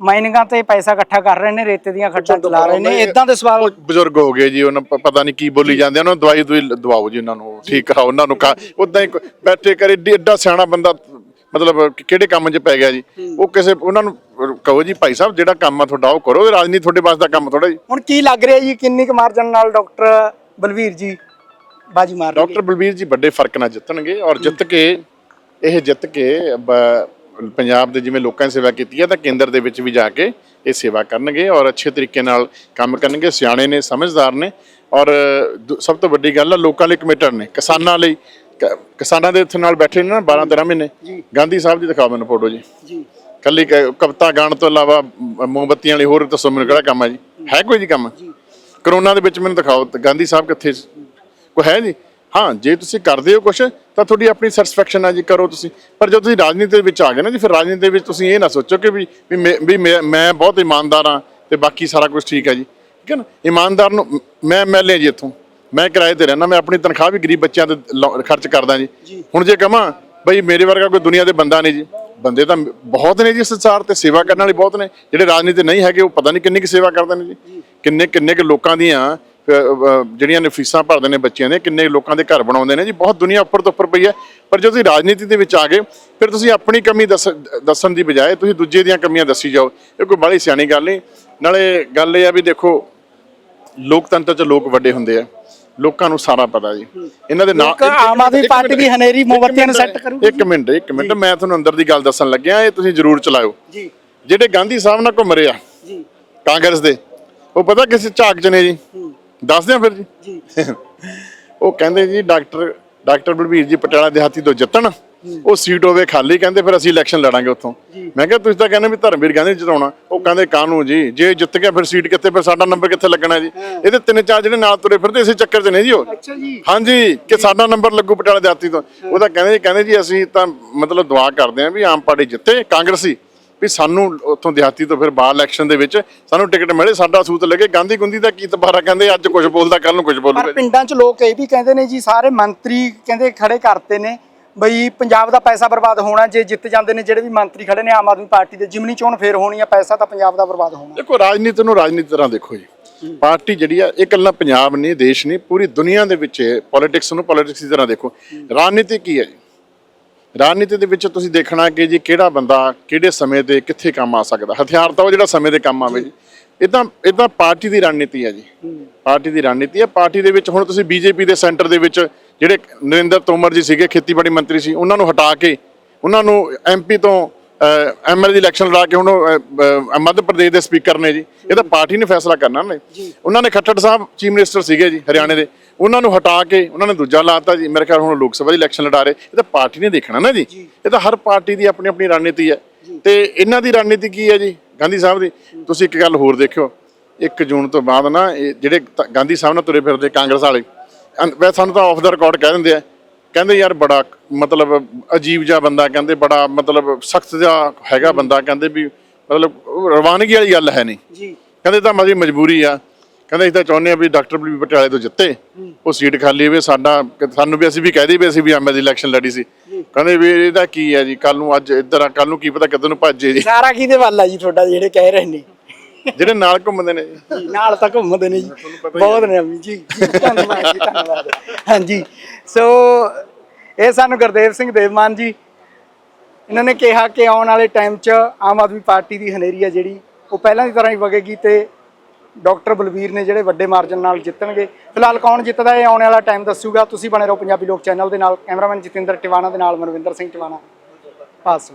ਮਾਈਨਿੰਗਾਂ ਤੇ ਪੈਸਾ ਇਕੱਠਾ ਕਰ ਰਹੇ ਨੇ ਰੇਤੇ ਦੀਆਂ ਖੱਡਾਂ ਚਲਾ ਰਹੇ ਨੇ ਇਦਾਂ ਦੇ ਸਵਾਲ ਬਜ਼ੁਰਗ ਹੋ ਗਏ ਜੀ ਉਹਨਾਂ ਪਤਾ ਨਹੀਂ ਕੀ ਬੋਲੀ ਜਾਂਦੇ ਉਹਨਾਂ ਨੂੰ ਦਵਾਈ ਦਵਾਓ ਜੀ ਉਹਨਾਂ ਨੂੰ ਠੀਕ ਕਰਾਓ ਉਹਨਾਂ ਨੂੰ ਉਦਾਂ ਹੀ ਬੈਠੇ ਕਰੇ ਏਡੀ- ਸਿਆਣਾ ਬੰਦਾ ਮਤਲਬ ਕਿਹੜੇ ਕੰਮ 'ਚ ਪੈ ਗਿਆ ਜੀ? ਉਹ ਕਿਸੇ ਉਹਨਾਂ ਨੂੰ ਕਹੋ ਜੀ ਭਾਈ ਸਾਹਿਬ ਜਿਹੜਾ ਕੰਮ ਆ ਤੁਹਾਡਾ ਉਹ ਕਰੋ ਰਾਜਨੀਤੀ ਤੁਹਾਡੇ ਵਾਸਤੇ ਦਾ ਕੰਮ ਥੋੜਾ ਜੀ। ਹੁਣ ਕੀ ਲੱਗ ਰਿਹਾ ਜੀ ਕਿੰਨੀ ਕੁ ਮਾਰਜਨ ਨਾਲ ਡਾਕਟਰ ਬਲਵੀਰ ਜੀ ਬਾਜੀ ਮਾਰ ਡਾਕਟਰ ਬਲਬੀਰ ਜੀ ਵੱਡੇ ਫ਼ਰਕ ਨਾਲ ਜਿੱਤਣਗੇ ਔਰ ਜਿੱਤ ਕੇ ਇਹ ਜਿੱਤ ਕੇ ਪੰਜਾਬ ਦੇ ਜਿਵੇਂ ਲੋਕਾਂ ਦੀ ਸੇਵਾ ਕੀਤੀ ਹੈ ਤਾਂ ਕੇਂਦਰ ਦੇ ਵਿੱਚ ਵੀ ਜਾ ਕੇ ਇਹ ਸੇਵਾ ਕਰਨਗੇ ਔਰ ਅੱਛੇ ਤਰੀਕੇ ਨਾਲ ਕੰਮ ਕਰਨਗੇ। ਸਿਆਣੇ ਨੇ ਸਮਝਦਾਰ ਨੇ ਔਰ ਸਭ ਤੋਂ ਵੱਡੀ ਗੱਲ ਹੈ ਲੋਕਾਂ ਲਈ ਕਮਿਟਡ ਨੇ। ਕਿਸਾਨਾਂ ਲਈ ਕਿਸਾਨਾਂ ਦੇ ਇੱਥੇ ਨਾਲ ਬੈਠੇ ਨੇ ਨਾ 12 13 ਮਹੀਨੇ। ਗਾਂਧੀ ਸਾਹਿਬ ਦੀ ਦਿਖਾਓ ਮੈਨੂੰ ਫੋਟੋ ਜੀ। ਜੀ। ਕੱਲੀ ਕਵਿਤਾ ਗਾਣ ਤੋਂ ਇਲਾਵਾ ਮੋਮਬੱਤੀਆਂ ਵਾਲੀ ਹੋਰ ਦੱਸੋ ਮੈਨੂੰ ਕਿਹੜਾ ਕੰਮ ਹੈ ਜੀ। ਹੈ ਕੋਈ ਜੀ ਕੰਮ? ਕਰੋਨਾ ਦੇ ਵਿੱਚ ਮੈਨੂੰ ਦਿਖਾਓ ਗਾਂਧੀ ਸਾਹਿਬ ਕਿੱਥੇ? ਕੋਈ ਹੈ ਜੀ? ਹਾਂ ਜੇ ਤੁਸੀਂ ਕਰਦੇ ਹੋ ਕੁਝ ਤਾਂ ਤੁਹਾਡੀ ਆਪਣੀ ਸੈਟੀਸਫੈਕਸ਼ਨ ਹੈ ਜੀ ਕਰੋ ਤੁਸੀਂ। ਪਰ ਜਦੋਂ ਤੁਸੀਂ ਰਾਜਨੀਤੀ ਦੇ ਵਿੱਚ ਆ ਗਏ ਨਾ ਜੀ ਫਿਰ ਰਾਜਨੀਤੀ ਦੇ ਵਿੱਚ ਤੁਸੀਂ ਇਹ ਨਾ ਸੋਚੋ ਕਿ ਵੀ ਵੀ ਮੈਂ- ਬਹੁਤ ਇਮਾਨਦਾਰ ਹਾਂ ਤੇ ਬਾਕੀ ਸਾਰਾ ਕੁਝ ਠੀਕ ਹੈ ਜੀ। ਠੀਕ ਹੈ ਨਾ? ਇਮਾਨਦਾਰ ਨੂੰ ਮ- ਐਮਐਲਏ ਜੀ ਇੱਥੋਂ। ਮੈਂ ਕਿਰਾਏ ਤੇ ਰਹਿਣਾ ਮੈਂ ਆਪਣੀ ਤਨਖਾਹ ਵੀ ਗਰੀਬ ਬੱਚਿਆਂ ਤੇ ਖਰਚ ਕਰਦਾ ਜੀ। ਹੁਣ ਜੇ ਕਹਾਂ ਬਈ ਮੇਰੇ ਵਰਗਾ ਕੋਈ ਦੁਨੀਆ ਦੇ ਬੰਦਾ ਨਹੀਂ ਜੀ। ਬੰਦੇ ਤਾਂ ਬਹੁਤ ਨੇ ਜੀ ਸੰਸਾਰ ਤੇ ਸੇਵਾ ਕਰਨ ਵਾਲੇ ਬਹੁਤ ਨੇ। ਜਿਹੜੇ ਰਾਜਨੀਤੀ ਨਹੀਂ ਹੈਗੇ ਉਹ ਪਤਾ ਨਹੀਂ ਕਿੰਨੀ ਕੁ ਸੇਵਾ ਕਰਦੇ ਨੇ ਜੀ। ਕਿੰਨੇ ਕਿੰਨੇ ਕੁ ਲੋਕਾਂ ਦੀਆਂ ਜਿਹੜੀਆਂ ਨੇ ਫੀਸਾਂ ਭਰਦੇ ਨੇ ਬੱਚਿਆਂ ਦੇ ਕਿੰਨੇ ਲੋਕਾਂ ਦੇ ਘਰ ਬਣਾਉਂਦੇ ਨੇ ਜੀ ਬਹੁਤ ਦੁਨੀਆ ਉੱਪਰ ਤੋਂ ਉੱਪਰ ਪਈ ਹੈ। ਪਰ ਜਦੋਂ ਤੁਸੀਂ ਰਾਜਨੀਤੀ ਦੇ ਵਿੱਚ ਆ ਗਏ ਫਿਰ ਤੁਸੀਂ ਆਪਣੀ ਕਮੀ ਦੱਸ- ਦੱਸਣ ਦੀ ਬਜਾਏ ਤੁਸੀਂ ਦੂਜੇ ਦੀਆਂ ਕਮੀਆਂ ਦੱਸੀ ਜਾਓ। ਇਹ ਕੋਈ ਬੜੀ ਸਿਆਣੀ ਗੱਲ ਨਹੀਂ। ਨਾਲੇ ਗੱਲ ਇਹ ਆ ਵੀ ਦੇਖੋ ਲੋਕਤੰਤਰ 'ਚ ਲੋਕ ਵੱਡੇ ਹੁੰਦੇ ਆ। ਲੋਕਾਂ ਨੂੰ ਸਾਰਾ ਪਤਾ ਜੀ। ਇਹਨਾਂ ਦੇ ਨਾਲ ਆਮ ਆਦਮੀ ਪਾਰਟੀ ਦੀ ਹਨੇਰੀ ਮੋਮਬੱਤੀਆਂ ਨੂੰ ਸੈੱਟ ਕਰੂਗੀ ਇੱਕ ਮਿੰਟ ਇੱਕ ਮਿੰਟ। ਮੈਂ ਤੁਹਾਨੂੰ ਅੰਦਰ ਦੀ ਗੱਲ ਦੱਸਣ ਲੱਗਿਆ ਇਹ ਤੁਸੀਂ ਜ਼ਰੂਰ ਚਲਾਇਓ। ਜੀ। ਜਿਹੜੇ ਗਾਂਧੀ ਸਾਹਿਬ ਨਾਲ ਘੁੰਮ ਰਹੇ ਆ ਜੀ। ਕਾਂਗਰਸ ਦੇ ਉਹ ਪਤਾ ਕਿਸੇ ਝਾਕ ਚ ਨੇ ਜੀ? ਦੱਸਦੇ ਆ ਫਿਰ ਜੀ? ਜੀ। ਉਹ ਕਹਿੰਦੇ ਜੀ ਡਾਕਟਰ ਡਾਕਟਰ ਬਲਬੀਰ ਜੀ ਪਟਿਆਲਾ ਦਿਹਾਤੀ ਤੋਂ ਜਿੱਤਣ ਉਹ ਸੀਟ ਹੋਵੇ ਖਾਲੀ ਕਹਿੰਦੇ ਫਿਰ ਅਸੀਂ ਇਲੈਕਸ਼ਨ ਲੜਾਂਗੇ ਉੱਥੋਂ। ਮੈਂ ਕਿਹਾ ਤੁਸੀਂ ਤਾਂ ਕਹਿੰਦੇ ਵੀ ਧਰਮਵੀਰ ਨੂੰ ਜਿਤਾਉਣਾ। ਉਹ ਕਹਿੰਦੇ ਕਾਹਨੂੰ ਜੀ? ਜੇ ਜਿੱਤ ਗਿਆ ਫਿਰ ਸੀਟ ਕਿੱਥੇ? ਫਿਰ ਸਾਡਾ ਨੰਬਰ ਕਿੱਥੇ ਲੱਗਣਾ ਜੀ? ਇਹਦੇ ਤਿੰਨ ਚਾਰ ਜਿਹੜੇ ਨਾਲ ਤੁਰੇ ਫਿਰਦੇ ਇਸੇ ਚੱਕਰ 'ਚ ਨੇ ਜੀ ਉਹ। ਅੱਛਾ ਜੀ। ਹਾਂਜੀ ਕਿ ਸਾਡਾ ਨੰਬਰ ਲੱਗੂ ਪਟਿਆਲਾ ਦਿਹਾਤੀ ਤੋਂ। ਉਹ ਤਾਂ ਕਹਿੰਦੇ ਜੀ ਕਹਿੰਦੇ ਜੀ ਅਸੀਂ ਤਾਂ ਮਤਲਬ ਦੁਆ ਕਰਦੇ ਆਂ ਵੀ ਆਮ ਪਾਰਟੀ ਜਿੱਤੇ ਕਾਂਗਰਸੀ। ਵੀ ਸਾਨੂੰ ਉੱਥੋਂ ਦਿਹਾਤੀ ਤੋਂ ਫਿਰ ਬਾਹਰ ਇਲੈਕਸ਼ਨ ਦੇ ਵਿੱਚ ਸਾਨੂੰ ਟਿਕਟ ਮਿਲੇ ਸਾਡਾ ਸੂਤ ਲੱਗੇ ਗਾਂਧੀ ਗੁੰਦੀ ਦਾ ਕੀ ਤਬਾਰਾ ਕਹਿੰਦੇ ਅੱਜ ਕੁਝ ਬੋਲਦਾ ਕੱਲ ਨੂੰ ਕੁਝ ਪਰ ਬੋਲੂਗਾ ਪਿੰਡਾਂ 'ਚ ਲੋਕ ਇਹ ਵੀ ਕਹਿੰਦੇ ਨੇ ਜੀ ਸਾਰੇ ਮੰਤਰੀ ਕਹਿੰਦੇ ਖੜੇ ਕਰਤੇ ਨੇ ਬਈ ਪੰਜਾਬ ਦਾ ਪੈਸਾ ਬਰਬਾਦ ਹੋਣਾ ਜੇ ਜਿੱਤ ਜਾਂਦੇ ਨੇ ਜਿਹੜੇ ਵੀ ਮੰਤਰੀ ਖੜੇ ਨੇ ਆਮ ਆਦਮੀ ਪਾਰਟੀ ਦੇ ਜਿਮਨੀ ਚੋਣ ਫੇਰ ਹੋਣੀ ਆ ਪੈਸਾ ਤਾਂ ਪੰਜਾਬ ਦਾ ਬਰਬਾਦ ਹੋਣਾ। ਦੇਖੋ ਰਾਜਨੀਤੀ ਨੂੰ ਰਾਜਨੀਤੀ ਤਰ੍ਹਾਂ ਦੇਖੋ ਜੀ। ਪਾਰਟੀ ਜਿਹੜੀ ਆ ਇਹ ਇਕੱਲਾ ਪੰਜਾਬ ਨਹੀਂ ਦੇਸ਼ ਨਹੀਂ ਪੂਰੀ ਦੁਨੀਆ ਦੇ ਵਿੱਚ ਪੋਲਿਟਿਕਸ ਨੂੰ ਪੋਲਿਟਿਕਸ ਦੀ ਤਰ੍ਹਾਂ ਦੇਖੋ। ਰਾਜਨੀਤੀ ਕੀ ਹੈ ਜੀ? ਰਾਜਨੀਤੀ ਦੇ ਵਿੱਚ ਤੁਸੀਂ ਦੇਖਣਾ ਕਿ ਜੀ ਕਿਹੜਾ ਬੰਦਾ ਕਿਹੜੇ ਸਮੇਂ ਤੇ ਕਿੱਥੇ ਕੰਮ ਆ ਸਕਦਾ। ਹਥਿਆਰ ਤਾਂ ਉਹ ਜਿਹੜਾ ਸਮੇਂ ਦੇ ਕੰਮ ਆਵੇ ਜੀ। ਇਹ ਤਾਂ ਪਾਰਟੀ ਦੀ ਰਣਨੀਤੀ ਹੈ ਜੀ। ਪਾਰਟੀ ਦੀ ਰਣਨੀਤੀ ਹੈ। ਪਾਰਟੀ ਦੇ ਵਿੱਚ ਹੁਣ ਤੁਸੀਂ ਬੀਜੇਪੀ ਦੇ ਸੈਂਟਰ ਦੇ ਵਿੱਚ ਜਿਹੜੇ ਨਰਿੰਦਰ ਤੋਮਰ ਜੀ ਸੀਗੇ ਖੇਤੀਬਾੜੀ ਮੰਤਰੀ ਸੀ ਉਹਨਾਂ ਨੂੰ ਹਟਾ ਕੇ ਉਹਨਾਂ ਨੂੰ ਐਮਪੀ ਤੋਂ ਐਮਐਲ ਦੀ ਇਲੈਕਸ਼ਨ ਲੜਾ ਕੇ ਹੁਣ ਮੱਧ ਪ੍ਰਦੇਸ਼ ਦੇ ਸਪੀਕਰ ਨੇ ਜੀ। ਇਹ ਤਾਂ ਪਾਰਟੀ ਨੇ ਫੈਸਲਾ ਕਰਨਾ ਨੇ ਉਹਨਾਂ ਨੇ ਖੱਟੜ ਸਾਹਿਬ ਚੀਫ ਮਿਨਿਸਟਰ ਸੀਗੇ ਜੀ ਹਰਿਆਣੇ ਦੇ। ਉਹਨਾਂ ਨੂੰ ਹਟਾ ਕੇ ਉਹਨਾਂ ਨੇ ਦੂਜਾ ਲਾਤਾ ਜੀ। ਮੇਰੇ ਖਿਆਲ ਹੁਣ ਲੋਕ ਸਭਾ ਦੀ ਇਲੈਕਸ਼ਨ ਲੜਾ ਰਹੇ। ਇਹ ਤਾਂ ਪਾਰਟੀ ਨੇ ਦੇਖਣਾ ਨਾ ਜੀ। ਇਹ ਤਾਂ ਹਰ ਪਾਰਟੀ ਦੀ ਆਪਣੀ ਆਪਣੀ ਰਣਨੀਤੀ ਹੈ। ਤੇ ਇਹਨਾਂ ਦੀ ਰਣਨੀਤੀ ਕੀ ਹੈ ਜੀ? ਗਾਂਧੀ ਸਾਹਿਬ ਦੀ। ਤੁਸੀਂ ਇੱਕ ਗੱਲ ਹੋਰ ਦੇਖਿਓ। 1 ਜੂਨ ਤੋਂ ਬਾਅਦ ਨਾ ਇਹ ਜਿਹੜੇ ਗਾਂਧੀ ਸਾਹਿਬ ਨਾਲ ਤੁਰੇ ਫਿਰਦੇ ਕਾਂਗਰਸ ਵਾਲੇ। ਵੈਸੇ ਸਾਨੂੰ ਤਾਂ ਆਫ ਦਾ ਰਿਕਾਰਡ ਕਹਿ ਦਿੰਦੇ ਆ। ਕਹਿੰਦੇ ਯਾਰ ਬੜਾ ਮਤਲਬ ਅਜੀਬ ਜਿਹਾ ਬੰਦਾ ਕਹਿੰਦੇ ਬੜਾ ਮਤਲਬ ਸਖਤ ਜਿਹਾ ਹੈਗਾ ਬੰਦਾ। ਕਹਿੰਦੇ ਵੀ ਮਤਲਬ ਰਵਾਨਗੀ ਵਾਲੀ ਗੱਲ ਹੈ ਨਹੀਂ। ਜੀ। ਕਹਿੰਦੇ ਤਾਂ ਮਾਜੀ ਮਜਬੂਰੀ ਆ। ਕਹਿੰਦੇ ਅਸੀਂ ਤਾਂ ਚਾਹੁੰਦੇ ਆ ਵੀ ਡਾਕਟਰ ਬਲੀ ਪਟਿਆਲੇ ਤੋਂ ਜਿੱਤੇ ਉਹ ਸੀਟ ਖਾਲੀ ਹੋਵੇ ਸਾਡਾ ਸਾਨੂੰ ਵੀ ਅਸੀਂ ਵੀ ਕਹਦੇ ਵੀ ਅਸੀਂ ਵੀ ਐਮਐਲ ਦੀ ਇਲੈਕਸ਼ਨ ਲੜੀ ਸੀ। ਕਹਿੰਦੇ ਵੀ ਇਹਦਾ ਕੀ ਹੈ ਜੀ ਕੱਲ ਨੂੰ ਅੱਜ ਇੱਧਰ ਆ ਕੱਲ ਨੂੰ ਕੀ ਪਤਾ ਕਿੱਧਰ ਨੂੰ ਭੱਜੇ ਜੀ ਸਾਰਾ ਕਿਹਦੇ ਵੱਲ ਆ ਜੀ ਤੁਹਾਡਾ ਜਿਹੜੇ ਕਹਿ ਰਹੇ ਨੇ। ਜਿਹੜੇ ਨਾਲ ਘੁੰਮਦੇ ਨੇ। ਜੀ ਨਾਲ ਤਾਂ ਘੁੰਮਦੇ ਨੇ ਜੀ। ਬਹੁਤ ਨੇ ਜੀ। ਜੀ, ਧੰਨਵਾਦ ਜੀ ਧੰਨਵਾਦ। ਹਾਂਜੀ। ਸੋ ਇਹ ਸਾਨੂੰ ਗੁਰਦੇਵ ਸਿੰਘ ਦੇਵਮਾਨ ਜੀ। ਇਹਨਾਂ ਨੇ ਕਿਹਾ ਕਿ ਆਉਣ ਵਾਲੇ ਟਾਈਮ 'ਚ ਆਮ ਆਦਮੀ ਪਾਰਟੀ ਦੀ ਹਨੇਰੀ ਹੈ ਜਿਹੜੀ ਉਹ ਪਹਿਲਾਂ ਦੀ ਤਰ੍ਹਾਂ ਹੀ ਵਗੇਗੀ ਤੇ ਡਾਕਟਰ ਬਲਵੀਰ ਨੇ ਜਿਹੜੇ ਵੱਡੇ ਮਾਰਜਨ ਨਾਲ ਜਿੱਤਣਗੇ। ਫਿਲਹਾਲ ਕੌਣ ਜਿੱਤਦਾ ਇਹ ਆਉਣ ਵਾਲਾ ਟਾਈਮ ਦੱਸੂਗਾ। ਤੁਸੀਂ ਬਣੇ ਰਹੋ ਪੰਜਾਬੀ ਲੋਕ ਚੈਨਲ ਦੇ ਨਾਲ। ਕੈਮਰਾਮੈਨ ਜਤਿੰਦਰ ਟਿਵਾਣਾ ਦੇ ਨਾਲ ਮਨਵਿੰਦਰ ਸਿੰਘ ਟਿਵਾਣਾ। ਪਾਸ